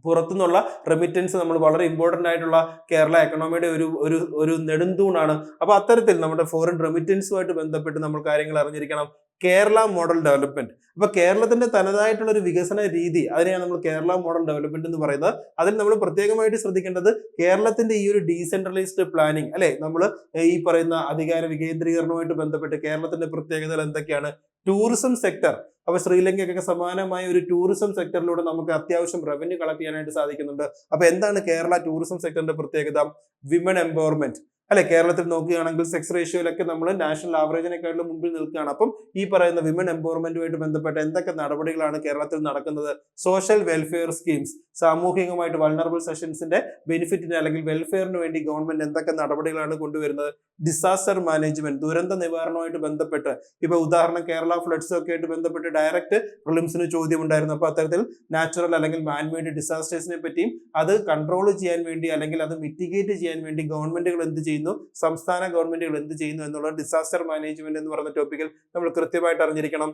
പുറത്തുനിന്നുള്ള റെമിറ്റൻസ് നമ്മൾ വളരെ ഇമ്പോർട്ടന്റ് ആയിട്ടുള്ള കേരള എക്കണോമിയുടെ ഒരു ഒരു ഒരു നെടുന്തൂണാണ്. അപ്പൊ അത്തരത്തിൽ നമ്മുടെ ഫോറിൻ റെമിറ്റൻസുമായിട്ട് ബന്ധപ്പെട്ട് നമ്മൾ കാര്യങ്ങൾ അറിഞ്ഞിരിക്കണം. കേരള മോഡൽ ഡെവലപ്മെന്റ് അപ്പൊ കേരളത്തിന്റെ തനതായിട്ടുള്ള ഒരു വികസന രീതി അതിനെയാണ് നമ്മൾ കേരള മോഡൽ ഡെവലപ്മെന്റ് എന്ന് പറയുന്നത്. അതിൽ നമ്മൾ പ്രത്യേകമായിട്ട് ശ്രദ്ധിക്കേണ്ടത് കേരളത്തിന്റെ ഈ ഒരു ഡീസെൻട്രലൈസ്ഡ് പ്ലാനിങ് അല്ലെ? നമ്മൾ ഈ പറയുന്ന അധികാര വികേന്ദ്രീകരണവുമായിട്ട് ബന്ധപ്പെട്ട് കേരളത്തിന്റെ പ്രത്യേകതകൾ എന്തൊക്കെയാണ്? ടൂറിസം സെക്ടർ അപ്പൊ ശ്രീലങ്കയ്ക്കൊക്കെ സമാനമായ ഒരു ടൂറിസം സെക്ടറിലൂടെ നമുക്ക് അത്യാവശ്യം റവന്യൂ കളക്ട് ചെയ്യാനായിട്ട് സാധിക്കുന്നുണ്ട്. അപ്പൊ എന്താണ് കേരള ടൂറിസം സെക്ടറിന്റെ പ്രത്യേകത? വിമൻ എംപവർമെന്റ് അല്ലെ? കേരളത്തിൽ നോക്കുകയാണെങ്കിൽ സെക്സ് റേഷ്യോയിലൊക്കെ നമ്മൾ നാഷണൽ ആവറേജിനെക്കാളും മുമ്പിൽ നിൽക്കുകയാണ്. അപ്പം ഈ പറയുന്ന വിമൻ എംപവർമെന്റുമായിട്ട് ബന്ധപ്പെട്ട എന്തൊക്കെ നടപടികളാണ് കേരളത്തിൽ നടക്കുന്നത്? സോഷ്യൽ വെൽഫെയർ സ്കീംസ് സാമൂഹികമായിട്ട് വൾണറബിൾ സെഷൻസിന്റെ ബെനിഫിറ്റിന് അല്ലെങ്കിൽ വെൽഫെയറിന് വേണ്ടി ഗവൺമെന്റ് എന്തൊക്കെ നടപടികളാണ് കൊണ്ടുവരുന്നത്? ഡിസാസ്റ്റർ മാനേജ്മെന്റ് ദുരന്ത നിവാരണവുമായിട്ട് ബന്ധപ്പെട്ട്. ഇപ്പൊ ഉദാഹരണം കേരള ഫ്ലഡ്സ് ഒക്കെ ആയിട്ട് ബന്ധപ്പെട്ട് ഡയറക്റ്റ് പ്രിലിംസിന് ചോദ്യം ഉണ്ടായിരുന്നു. അപ്പൊ അത്തരത്തിൽ നാച്ചുറൽ അല്ലെങ്കിൽ മാൻമെയ്ഡ് ഡിസാസ്റ്റേഴ്സിനെ പറ്റിയും അത് കൺട്രോൾ ചെയ്യാൻ വേണ്ടി അല്ലെങ്കിൽ അത് മിറ്റിഗേറ്റ് ചെയ്യാൻ വേണ്ടി ഗവൺമെന്റുകൾ എന്ത് ചെയ്യുന്നു സംസ്ഥാന ഗവൺമെന്റുകൾ എന്ത് ചെയ്യുന്നു എന്നുള്ള ഡിസാസ്റ്റർ മാനേജ്മെന്റ് എന്ന് പറയുന്ന ടോപ്പിക്കിൽ നമ്മൾ കൃത്യമായിട്ട് അറിഞ്ഞിരിക്കണം.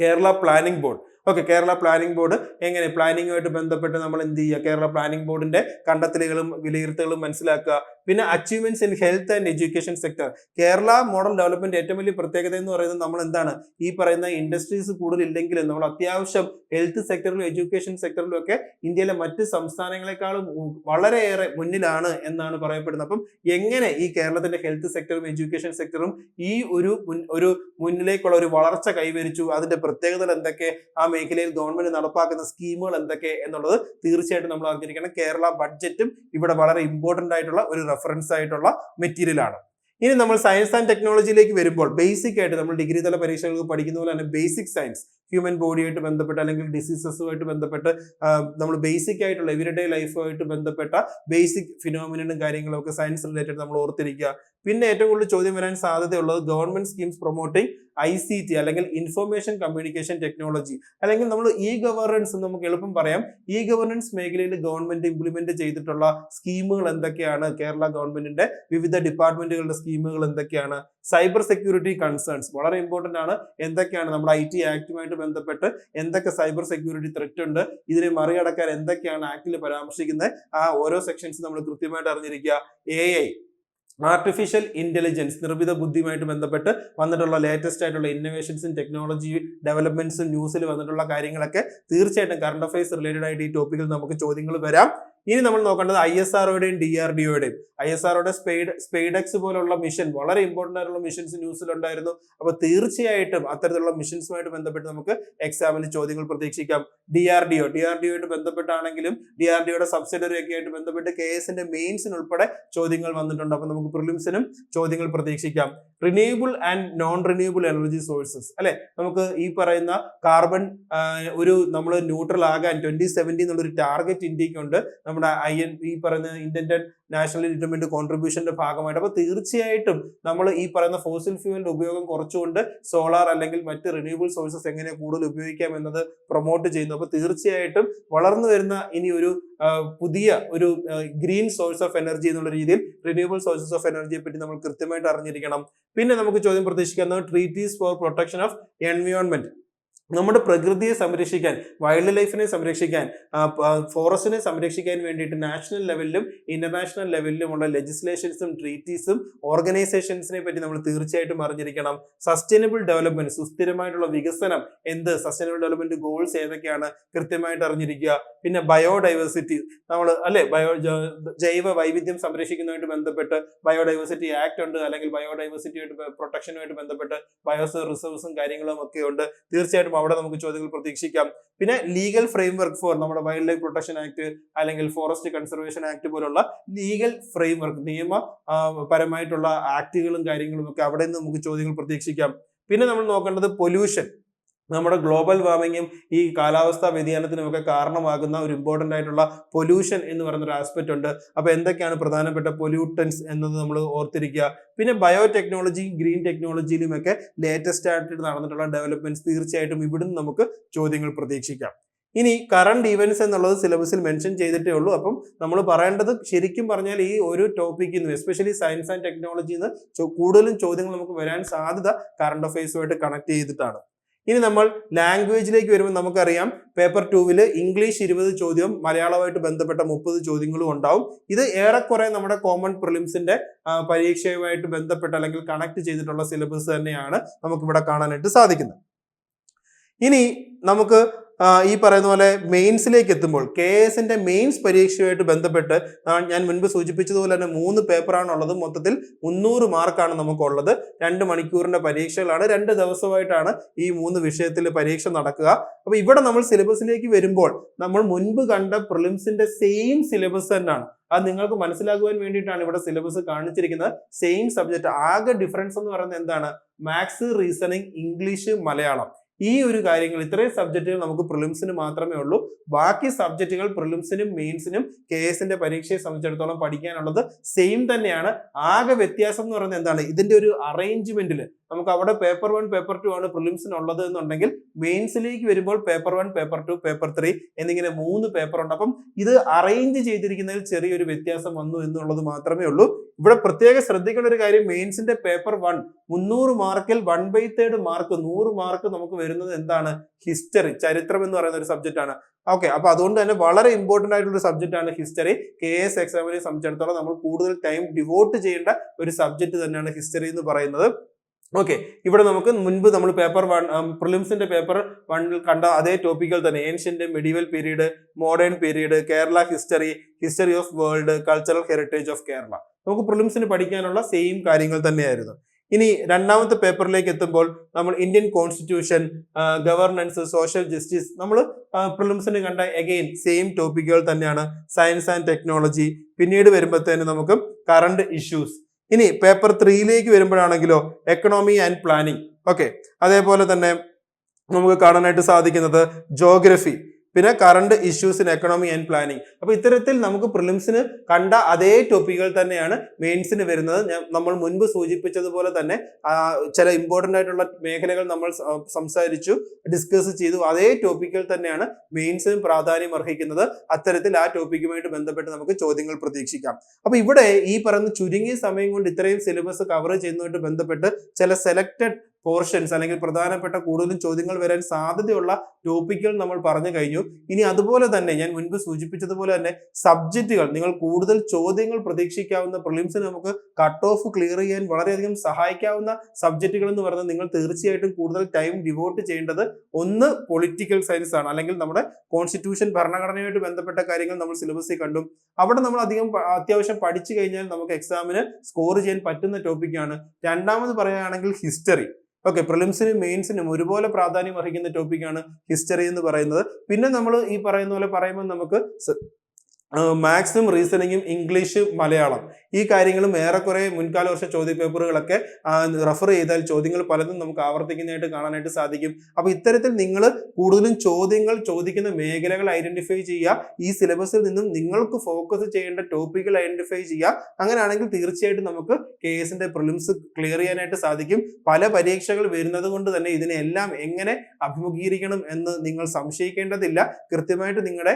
Kerala planning board okay Kerala planning board എങ്ങനെ പ്ലാനിങ്ങുമായിട്ട് ബന്ധപ്പെട്ട് നമ്മൾ എന്ത് ചെയ്യുക? കേരള പ്ലാനിംഗ് ബോർഡിന്റെ കണ്ടെത്തലുകളും വിലയിരുത്തലുകളും മനസ്സിലാക്കുക. പിന്നെ achievements in health and education sector Kerala model development ഏറ്റവും വലിയ പ്രത്യേകത എന്ന് പറയുന്നത് നമ്മൾ എന്താണ് ഈ പറയുന്ന ഇൻഡസ്ട്രീസ് കൂടുതലില്ലെങ്കിലും നമ്മൾ അത്യാവശ്യം ഹെൽത്ത് സെക്ടറിലും എഡ്യൂക്കേഷൻ സെക്ടറിലും ഒക്കെ ഇന്ത്യയിലെ മറ്റ് സംസ്ഥാനങ്ങളെക്കാളും വളരെയേറെ മുന്നിലാണ് എന്നാണ് പറയപ്പെടുന്നത്. അപ്പം എങ്ങനെ ഈ കേരളത്തിന്റെ ഹെൽത്ത് സെക്ടറും എഡ്യൂക്കേഷൻ സെക്ടറും ഈ ഒരു ഒരു മുന്നിലേക്കുള്ള ഒരു വളർച്ച കൈവരിച്ചു? അതിന്റെ പ്രത്യേകതകൾ എന്തൊക്കെ? ആ മേഖലയിൽ ഗവൺമെന്റ് നടപ്പാക്കുന്ന സ്കീമുകൾ എന്തൊക്കെ എന്നുള്ളത് തീർച്ചയായിട്ടും നമ്മൾ അറിഞ്ഞിരിക്കണം. കേരള ബഡ്ജറ്റും ഇവിടെ വളരെ ഇമ്പോർട്ടന്റ് ആയിട്ടുള്ള ഒരു റെഫറൻസ് ആയിട്ടുള്ള മെറ്റീരിയൽ ആണ് ഇനി നമ്മൾ സയൻസ് ആൻഡ് ടെക്നോളജിയിലേക്ക് വരുമ്പോൾ ബേസിക് ആയിട്ട് നമ്മൾ ഡിഗ്രി തല പരീക്ഷകൾക്ക് പഠിക്കുന്ന പോലെ തന്നെ ബേസിക് സയൻസ് ഹ്യൂമൻ ബോഡിയായിട്ട് ബന്ധപ്പെട്ട് അല്ലെങ്കിൽ ഡിസീസസുമായിട്ട് ബന്ധപ്പെട്ട് നമ്മൾ ബേസിക് ആയിട്ടുള്ള എവരിഡേ ലൈഫുമായിട്ട് ബന്ധപ്പെട്ട ബേസിക് ഫിനോമിനും കാര്യങ്ങളും ഒക്കെ സയൻസ് റിലേറ്റഡ് നമ്മൾ ഓർത്തിരിക്കുക. പിന്നെ ഏറ്റവും കൂടുതൽ ചോദ്യം വരാൻ സാധ്യതയുള്ളത് government schemes promoting I C T അല്ലെങ്കിൽ ഇൻഫർമേഷൻ കമ്മ്യൂണിക്കേഷൻ ടെക്നോളജി അല്ലെങ്കിൽ നമ്മൾ ഇ ഗവർണൻസ് നമുക്ക് എളുപ്പം പറയാം. ഇ ഗവർണൻസ് മേഖലയിൽ ഗവൺമെന്റ് ഇംപ്ലിമെന്റ് ചെയ്തിട്ടുള്ള സ്കീമുകൾ എന്തൊക്കെയാണ്? കേരള ഗവൺമെന്റിന്റെ വിവിധ ഡിപ്പാർട്ട്മെന്റുകളുടെ സ്കീമുകൾ എന്തൊക്കെയാണ്? സൈബർ സെക്യൂരിറ്റി കൺസേൺസ് വളരെ ഇമ്പോർട്ടന്റ് ആണ്. എന്തൊക്കെയാണ്? നമ്മുടെ ഐ ടി ആക്ടുമായിട്ട് സുരക്ഷയുമായിട്ട് ബന്ധപ്പെട്ട് എന്തൊക്കെ സൈബർ സെക്യൂരിറ്റി ത്രെറ്റ് ഉണ്ട് ഇതിനെ മറികടക്കാൻ എന്തൊക്കെയാണ് ആക്ടിൽ പരാമർശിക്കുന്നത് ആ ഓരോ സെക്ഷൻസ് നമ്മൾ കൃത്യമായിട്ട് അറിഞ്ഞിരിക്കുക. എ ഐ ആർട്ടിഫിഷ്യൽ ഇന്റലിജൻസ് നിർമ്മിത ബുദ്ധിയുമായിട്ട് ബന്ധപ്പെട്ട് വന്നിട്ടുള്ള ലേറ്റസ്റ്റ് ആയിട്ടുള്ള ഇന്നോവേഷൻസും ടെക്നോളജി ഡെവലപ്മെന്റ്സും ന്യൂസിൽ വന്നിട്ടുള്ള കാര്യങ്ങളൊക്കെ തീർച്ചയായിട്ടും കറണ്ട് അഫയേഴ്സ് റിലേറ്റഡ് ആയിട്ട് ഈ ടോപ്പിക്കിൽ നമുക്ക് ചോദ്യങ്ങൾ വരാം. ഇനി നമ്മൾ നോക്കേണ്ടത് ഐ എസ് ആർഒയുടെയും ഡി ആർ ഡിഒയുടെയും ഐ എസ് ആർഒയുടെ സ്പെയ്ഡ് സ്പെയ്ഡെക്സ് പോലുള്ള മിഷൻ വളരെ ഇമ്പോർട്ടന്റ് ആയിട്ടുള്ള മിഷൻസ് ന്യൂസിലുണ്ടായിരുന്നു അപ്പൊ തീർച്ചയായിട്ടും അത്തരത്തിലുള്ള മിഷൻസുമായിട്ട് ബന്ധപ്പെട്ട് നമുക്ക് എക്സാമിന് ചോദ്യങ്ങൾ പ്രതീക്ഷിക്കാം. D R D O D R D ഒയുമായിട്ട് ബന്ധപ്പെട്ടാണെങ്കിലും ഡി ആർ ഡി ഒയുടെ സബ്സിഡറി ഒക്കെ ആയിട്ട് ബന്ധപ്പെട്ട് കെ എസിന്റെ മെയിൻസിന് ഉൾപ്പെടെ ചോദ്യങ്ങൾ വന്നിട്ടുണ്ട്. അപ്പൊ നമുക്ക് പ്രിലിംസിനും ചോദ്യങ്ങൾ പ്രതീക്ഷിക്കാം. Renewable and non renewable energy sources അല്ലെ? നമുക്ക് ഈ പറയുന്ന കാർബൺ ഒരു നമ്മൾ ന്യൂട്രൽ ആകാൻ ട്വന്റി സെവന്റി എന്നുള്ളൊരു ടാർഗറ്റ് ഇന്ത്യക്കുണ്ട് നമ്മുടെ ഐ എൻ ഈ പറയുന്ന ഇന്ത്യൻ നാഷണൽ ഡിറ്റർമെന്റ് കോൺട്രിബ്യൂഷന്റെ ഭാഗമായിട്ട്. അപ്പൊ തീർച്ചയായിട്ടും നമ്മൾ ഈ പറയുന്ന ഫോസിൽ ഫ്യൂവലിന്റെ ഉപയോഗം കുറച്ചുകൊണ്ട് സോളാർ അല്ലെങ്കിൽ മറ്റ് റിന്യൂവബിൾ സോഴ്സസ് എങ്ങനെ കൂടുതൽ ഉപയോഗിക്കാം എന്നത് പ്രൊമോട്ട് ചെയ്യുന്നു. അപ്പൊ തീർച്ചയായിട്ടും വളർന്നു വരുന്ന ഇനി ഒരു പുതിയ ഒരു ഗ്രീൻ സോഴ്സ് ഓഫ് എനർജി എന്നുള്ള രീതിയിൽ റിന്യൂവബിൾ സോഴ്സസ് ഓഫ് എനർജിയെ പറ്റി നമ്മൾ കൃത്യമായിട്ട് അറിഞ്ഞിരിക്കണം. പിന്നെ നമുക്ക് ചോദ്യം പ്രതീക്ഷിക്കുന്നത് treaties for protection of environment നമ്മുടെ പ്രകൃതിയെ സംരക്ഷിക്കാൻ വൈൽഡ് ലൈഫിനെ സംരക്ഷിക്കാൻ ഫോറസ്റ്റിനെ സംരക്ഷിക്കാൻ വേണ്ടിയിട്ട് നാഷണൽ ലെവലിലും ഇന്റർനാഷണൽ ലെവലിലുമുള്ള ലെജിസ്ലേഷൻസും ട്രീറ്റീസും ഓർഗനൈസേഷൻസിനെ പറ്റി നമ്മൾ തീർച്ചയായിട്ടും അറിഞ്ഞിരിക്കണം. സസ്റ്റൈനബിൾ ഡെവലപ്മെന്റ് സുസ്ഥിരമായിട്ടുള്ള വികസനം എന്ത്? സസ്റ്റൈനബിൾ ഡെവലപ്മെന്റ് ഗോൾസ് ഏതൊക്കെയാണ്? കൃത്യമായിട്ട് അറിഞ്ഞിരിക്കുക. പിന്നെ ബയോഡൈവേഴ്സിറ്റി നമ്മൾ അല്ലെ? ബയോ ജൈവ വൈവിധ്യം സംരക്ഷിക്കുന്നതുമായിട്ട് ബന്ധപ്പെട്ട് ബയോഡൈവേഴ്സിറ്റി ആക്ട് ഉണ്ട്. അല്ലെങ്കിൽ ബയോഡൈവേഴ്സിറ്റിയായിട്ട് പ്രൊട്ടക്ഷനുമായിട്ട് ബന്ധപ്പെട്ട് ബയോസ് റിസർവ്സും കാര്യങ്ങളും ഒക്കെ ഉണ്ട്. തീർച്ചയായിട്ടും അവിടെ നമുക്ക് ചോദ്യങ്ങൾ പ്രതീക്ഷിക്കാം. പിന്നെ ലീഗൽ ഫ്രെയിംവർക്ക് ഫോർ നമ്മുടെ വൈൽഡ് ലൈഫ് പ്രൊട്ടക്ഷൻ ആക്ട് അല്ലെങ്കിൽ ഫോറസ്റ്റ് കൺസർവേഷൻ ആക്ട് പോലുള്ള ലീഗൽ ഫ്രെയിംവർക്ക് നിയമ പരമായിട്ടുള്ള ആക്ടുകളും കാര്യങ്ങളും ഒക്കെ അവിടെ നിന്ന് നമുക്ക് ചോദ്യങ്ങൾ പ്രതീക്ഷിക്കാം. പിന്നെ നമ്മൾ നോക്കേണ്ടത് പൊല്യൂഷൻ നമ്മുടെ ഗ്ലോബൽ വാർമിങ്ങും ഈ കാലാവസ്ഥാ വ്യതിയാനത്തിനും ഒക്കെ കാരണമാകുന്ന ഒരു ഇമ്പോർട്ടന്റ് ആയിട്ടുള്ള പൊല്യൂഷൻ എന്ന് പറയുന്ന ഒരു ആസ്പെക്ട് ഉണ്ട്. അപ്പോൾ എന്തൊക്കെയാണ് പ്രധാനപ്പെട്ട പൊല്യൂട്ടൻസ് എന്നത് നമ്മൾ ഓർത്തിരിക്കുക. പിന്നെ ബയോ ബയോടെക്നോളജി ഗ്രീൻ ടെക്നോളജിയിലും ഒക്കെ ലേറ്റസ്റ്റ് ആയിട്ട് നടന്നിട്ടുള്ള ഡെവലപ്മെന്റ്സ് തീർച്ചയായിട്ടും ഇവിടുന്ന് നമുക്ക് ചോദ്യങ്ങൾ പ്രതീക്ഷിക്കാം. ഇനി കറണ്ട് ഈവൻസ് എന്നുള്ളത് സിലബസിൽ മെൻഷൻ ചെയ്തിട്ടേ ഉള്ളൂ. അപ്പം നമ്മൾ പറയേണ്ടത് ശരിക്കും പറഞ്ഞാൽ ഈ ഒരു ടോപ്പിക്കിൽ നിന്ന് എസ്പെഷ്യലി സയൻസ് ആൻഡ് ടെക്നോളജിയിൽ നിന്ന് കൂടുതലും ചോദ്യങ്ങൾ നമുക്ക് വരാൻ സാധ്യത കറണ്ട് അഫയേഴ്സുമായിട്ട് കണക്ട് ചെയ്തിട്ടാണ്. ഇനി നമ്മൾ ലാംഗ്വേജിലേക്ക് വരുമ്പോൾ നമുക്കറിയാം പേപ്പർ ടൂവിൽ ഇംഗ്ലീഷ് ഇരുപത് ചോദ്യവും മലയാളമായിട്ട് ബന്ധപ്പെട്ട മുപ്പത് ചോദ്യങ്ങളും ഉണ്ടാവും. ഇത് ഏറെക്കുറെ നമ്മുടെ കോമൺ പ്രിലിംസിന്റെ പരീക്ഷയുമായിട്ട് ബന്ധപ്പെട്ട് അല്ലെങ്കിൽ കണക്ട് ചെയ്തിട്ടുള്ള സിലബസ് തന്നെയാണ് നമുക്കിവിടെ കാണാനായിട്ട് സാധിക്കുന്നത്. ഇനി നമുക്ക് ഈ പറയുന്ന പോലെ മെയിൻസിലേക്ക് എത്തുമ്പോൾ കെ എസിന്റെ മെയിൻസ് പരീക്ഷയുമായിട്ട് ബന്ധപ്പെട്ട് ഞാൻ മുൻപ് സൂചിപ്പിച്ചതുപോലെ തന്നെ മൂന്ന് പേപ്പറാണ് ഉള്ളത് മൊത്തത്തിൽ മുന്നൂറ് മാർക്കാണ് നമുക്കുള്ളത്. രണ്ട് മണിക്കൂറിന്റെ പരീക്ഷകളാണ്. രണ്ട് ദിവസമായിട്ടാണ് ഈ മൂന്ന് വിഷയത്തിൽ പരീക്ഷ നടക്കുക. അപ്പൊ ഇവിടെ നമ്മൾ സിലബസിലേക്ക് വരുമ്പോൾ നമ്മൾ മുൻപ് കണ്ട പ്രിലിംസിന്റെ സെയിം സിലബസ് തന്നെയാണ്. അത് നിങ്ങൾക്ക് മനസ്സിലാക്കുവാൻ വേണ്ടിയിട്ടാണ് ഇവിടെ സിലബസ് കാണിച്ചിരിക്കുന്നത്. സെയിം സബ്ജക്ട് ആകെ ഡിഫറൻസ് എന്ന് പറയുന്നത് എന്താണ്? Maths reasoning English Malayalam. ഈ ഒരു കാര്യങ്ങൾ ഇത്രയും സബ്ജക്റ്റുകൾ നമുക്ക് പ്രിലിംസിന് മാത്രമേ ഉള്ളൂ. ബാക്കി സബ്ജക്റ്റുകൾ പ്രിലിംസിനും മെയിൻസിനും കെ എസിന്റെ പരീക്ഷയെ സംബന്ധിച്ചിടത്തോളം പഠിക്കാനുള്ളത് സെയിം തന്നെയാണ്. ആകെ വ്യത്യാസം എന്ന് പറയുന്നത് എന്താണ്? ഇതിന്റെ ഒരു അറേഞ്ച്മെന്റിൽ നമുക്ക് അവിടെ പേപ്പർ വൺ പേപ്പർ ടു ആണ് പ്രിലിംസിന് ഉള്ളത് എന്നുണ്ടെങ്കിൽ മെയിൻസിലേക്ക് വരുമ്പോൾ paper one paper two paper three എന്നിങ്ങനെ മൂന്ന് പേപ്പർ ഉണ്ട്. അപ്പം ഇത് അറേഞ്ച് ചെയ്തിരിക്കുന്നതിൽ ചെറിയൊരു വ്യത്യാസം വന്നു എന്നുള്ളത് മാത്രമേ ഉള്ളൂ. ഇവിടെ പ്രത്യേകം ശ്രദ്ധിക്കേണ്ട ഒരു കാര്യം മെയിൻസിന്റെ പേപ്പർ വൺ മുന്നൂറ് മാർക്കിൽ വൺ ബൈ തേർഡ് മാർക്ക് നൂറ് മാർക്ക് നമുക്ക് വരുന്നത് എന്താണ്? ഹിസ്റ്ററി ചരിത്രം എന്ന് പറയുന്ന ഒരു സബ്ജക്റ്റ് ആണ്. ഓക്കെ അപ്പൊ അതുകൊണ്ട് തന്നെ വളരെ ഇമ്പോർട്ടന്റ് ആയിട്ടുള്ള ഒരു സബ്ജക്റ്റ് ആണ് ഹിസ്റ്ററി കെ എസ് എക്സാമിനെ സംബന്ധിച്ചിടത്തോളം നമ്മൾ കൂടുതൽ ടൈം ഡിവോട്ട് ചെയ്യേണ്ട ഒരു സബ്ജക്റ്റ് തന്നെയാണ് ഹിസ്റ്ററി എന്ന് പറയുന്നത്. ഓക്കെ ഇവിടെ നമുക്ക് മുൻപ് നമ്മൾ പേപ്പർ വൺ പ്രിലിംസിന്റെ പേപ്പർ വണ്ണിൽ കണ്ട അതേ ടോപ്പിക്കുകൾ തന്നെ ancient medieval period modern period Kerala history history of world cultural heritage of Kerala നമുക്ക് പ്രിലിംസിന് പഠിക്കാനുള്ള സെയിം കാര്യങ്ങൾ തന്നെയായിരുന്നു. ഇനി രണ്ടാമത്തെ പേപ്പറിലേക്ക് എത്തുമ്പോൾ നമ്മൾ Indian constitution governance social justice നമ്മൾ പ്രിലിംസിന് കണ്ട എഗെയിൻ സെയിം ടോപ്പിക്കുകൾ തന്നെയാണ്. സയൻസ് ആൻഡ് ടെക്നോളജി പിന്നീട് വരുമ്പോഴത്തേന് നമുക്ക് കറണ്ട് ഇഷ്യൂസ് ഇനി പേപ്പർ ത്രീയിലേക്ക് വരുമ്പോഴാണെങ്കിലോ എക്കണോമി ആൻഡ് പ്ലാനിങ് ഓക്കെ അതേപോലെ തന്നെ നമുക്ക് കാണാനായിട്ട് സാധിക്കുന്നത് ജോഗ്രഫി പിന്നെ current issues in economy and planning അപ്പൊ ഇത്തരത്തിൽ നമുക്ക് പ്രിലിംസിന് കണ്ട അതേ ടോപ്പിക്കുകൾ തന്നെയാണ് മെയിൻസിന് വരുന്നത്. നമ്മൾ മുൻപ് സൂചിപ്പിച്ചതുപോലെ തന്നെ ചില ഇമ്പോർട്ടന്റ് ആയിട്ടുള്ള മേഖലകൾ നമ്മൾ സംസാരിച്ചു ഡിസ്കസ് ചെയ്തു. അതേ ടോപ്പിക്കുകൾ തന്നെയാണ് മെയിൻസിന് പ്രാധാന്യം അർഹിക്കുന്നത്. അത്തരത്തിൽ ആ ടോപ്പിക്കുമായിട്ട് ബന്ധപ്പെട്ട് നമുക്ക് ചോദ്യങ്ങൾ പ്രതീക്ഷിക്കാം. അപ്പൊ ഇവിടെ ഈ പറയുന്ന ചുരുങ്ങിയ സമയം കൊണ്ട് ഇത്രയും സിലബസ് കവർ ചെയ്യുന്നതുമായിട്ട് ബന്ധപ്പെട്ട് ചില സെലക്ടഡ് പോർഷൻസ് അല്ലെങ്കിൽ പ്രധാനപ്പെട്ട കൂടുതലും ചോദ്യങ്ങൾ വരാൻ സാധ്യതയുള്ള ടോപ്പിക്കുകൾ നമ്മൾ പറഞ്ഞു കഴിഞ്ഞു. ഇനി അതുപോലെ തന്നെ ഞാൻ മുൻപ് സൂചിപ്പിച്ചതുപോലെ തന്നെ സബ്ജക്റ്റുകൾ നിങ്ങൾ കൂടുതൽ ചോദ്യങ്ങൾ പ്രതീക്ഷിക്കാവുന്ന പ്രിലിംസിന് നമുക്ക് കട്ട് ഓഫ് ക്ലിയർ ചെയ്യാൻ വളരെയധികം സഹായിക്കാവുന്ന സബ്ജക്റ്റുകൾ എന്ന് പറയുന്നത് നിങ്ങൾ തീർച്ചയായിട്ടും കൂടുതൽ ടൈം ഡിവോട്ട് ചെയ്യേണ്ടത് ഒന്ന് പൊളിറ്റിക്കൽ സയൻസ് ആണ്. അല്ലെങ്കിൽ നമ്മുടെ കോൺസ്റ്റിറ്റ്യൂഷൻ ഭരണഘടനയുമായിട്ട് ബന്ധപ്പെട്ട കാര്യങ്ങൾ നമ്മൾ സിലബസിൽ കണ്ടു. അവിടെ നമ്മൾ അധികം അത്യാവശ്യം പഠിച്ചു കഴിഞ്ഞാൽ നമുക്ക് എക്സാമിന് സ്കോർ ചെയ്യാൻ പറ്റുന്ന ടോപ്പിക്കാണ് രണ്ടാമത് പറയുകയാണെങ്കിൽ ഹിസ്റ്ററി ഓക്കെ പ്രിലിംസിനും മെയിൻസിനും ഒരുപോലെ പ്രാധാന്യം അർഹിക്കുന്ന ടോപ്പിക്കാണ് ഹിസ്റ്ററി എന്ന് പറയുന്നത്. പിന്നെ നമ്മൾ ഈ പറയുന്ന പോലെ പറയുമ്പോൾ നമുക്ക് മാത്സും റീസണിങ്ങും ഇംഗ്ലീഷ് മലയാളം. ഈ കാര്യങ്ങളും ഏറെക്കുറെ മുൻകാല വർഷ ചോദ്യ പേപ്പറുകളൊക്കെ റെഫർ ചെയ്താൽ ചോദ്യങ്ങൾ പലതും നമുക്ക് ആവർത്തിക്കുന്നതായിട്ട് കാണാനായിട്ട് സാധിക്കും. അപ്പോൾ ഇത്തരത്തിൽ നിങ്ങൾ കൂടുതലും ചോദ്യങ്ങൾ ചോദിക്കുന്ന മേഖലകൾ ഐഡന്റിഫൈ ചെയ്യുക. ഈ സിലബസിൽ നിന്നും നിങ്ങൾക്ക് ഫോക്കസ് ചെയ്യേണ്ട ടോപ്പിക്കുകൾ ഐഡന്റിഫൈ ചെയ്യുക. അങ്ങനെയാണെങ്കിൽ തീർച്ചയായിട്ടും നമുക്ക് കെ പ്രിലിംസ് ക്ലിയർ ചെയ്യാനായിട്ട് സാധിക്കും. പല പരീക്ഷകൾ വരുന്നത് കൊണ്ട് തന്നെ ഇതിനെല്ലാം എങ്ങനെ അഭിമുഖീകരിക്കണം എന്ന് നിങ്ങൾ സംശയിക്കേണ്ടതില്ല. കൃത്യമായിട്ട് നിങ്ങളുടെ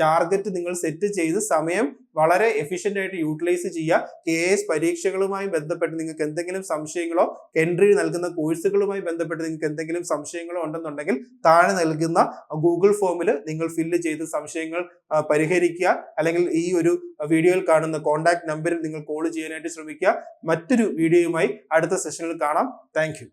ടാർഗറ്റ് നിങ്ങൾ സെറ്റ് ചെയ്ത് സമയം വളരെ എഫിഷ്യന്റ് ആയിട്ട് യൂട്ടിലൈസ് ചെയ്യുക. കെ എസ് പരീക്ഷകളുമായി ബന്ധപ്പെട്ട് നിങ്ങൾക്ക് എന്തെങ്കിലും സംശയങ്ങളോ എൻട്രി നൽകുന്ന കോഴ്സുകളുമായി ബന്ധപ്പെട്ട് നിങ്ങൾക്ക് എന്തെങ്കിലും സംശയങ്ങളോ ഉണ്ടെന്നുണ്ടെങ്കിൽ താഴെ നൽകുന്ന ഗൂഗിൾ ഫോമിൽ നിങ്ങൾ ഫില്ല് ചെയ്ത് സംശയങ്ങൾ പരിഹരിക്കുക. അല്ലെങ്കിൽ ഈ ഒരു വീഡിയോയിൽ കാണുന്ന കോൺടാക്ട് നമ്പറിൽ നിങ്ങൾ കോൾ ചെയ്യാനായിട്ട് ശ്രമിക്കുക. മറ്റൊരു വീഡിയോയുമായി അടുത്ത സെഷനിൽ കാണാം. താങ്ക്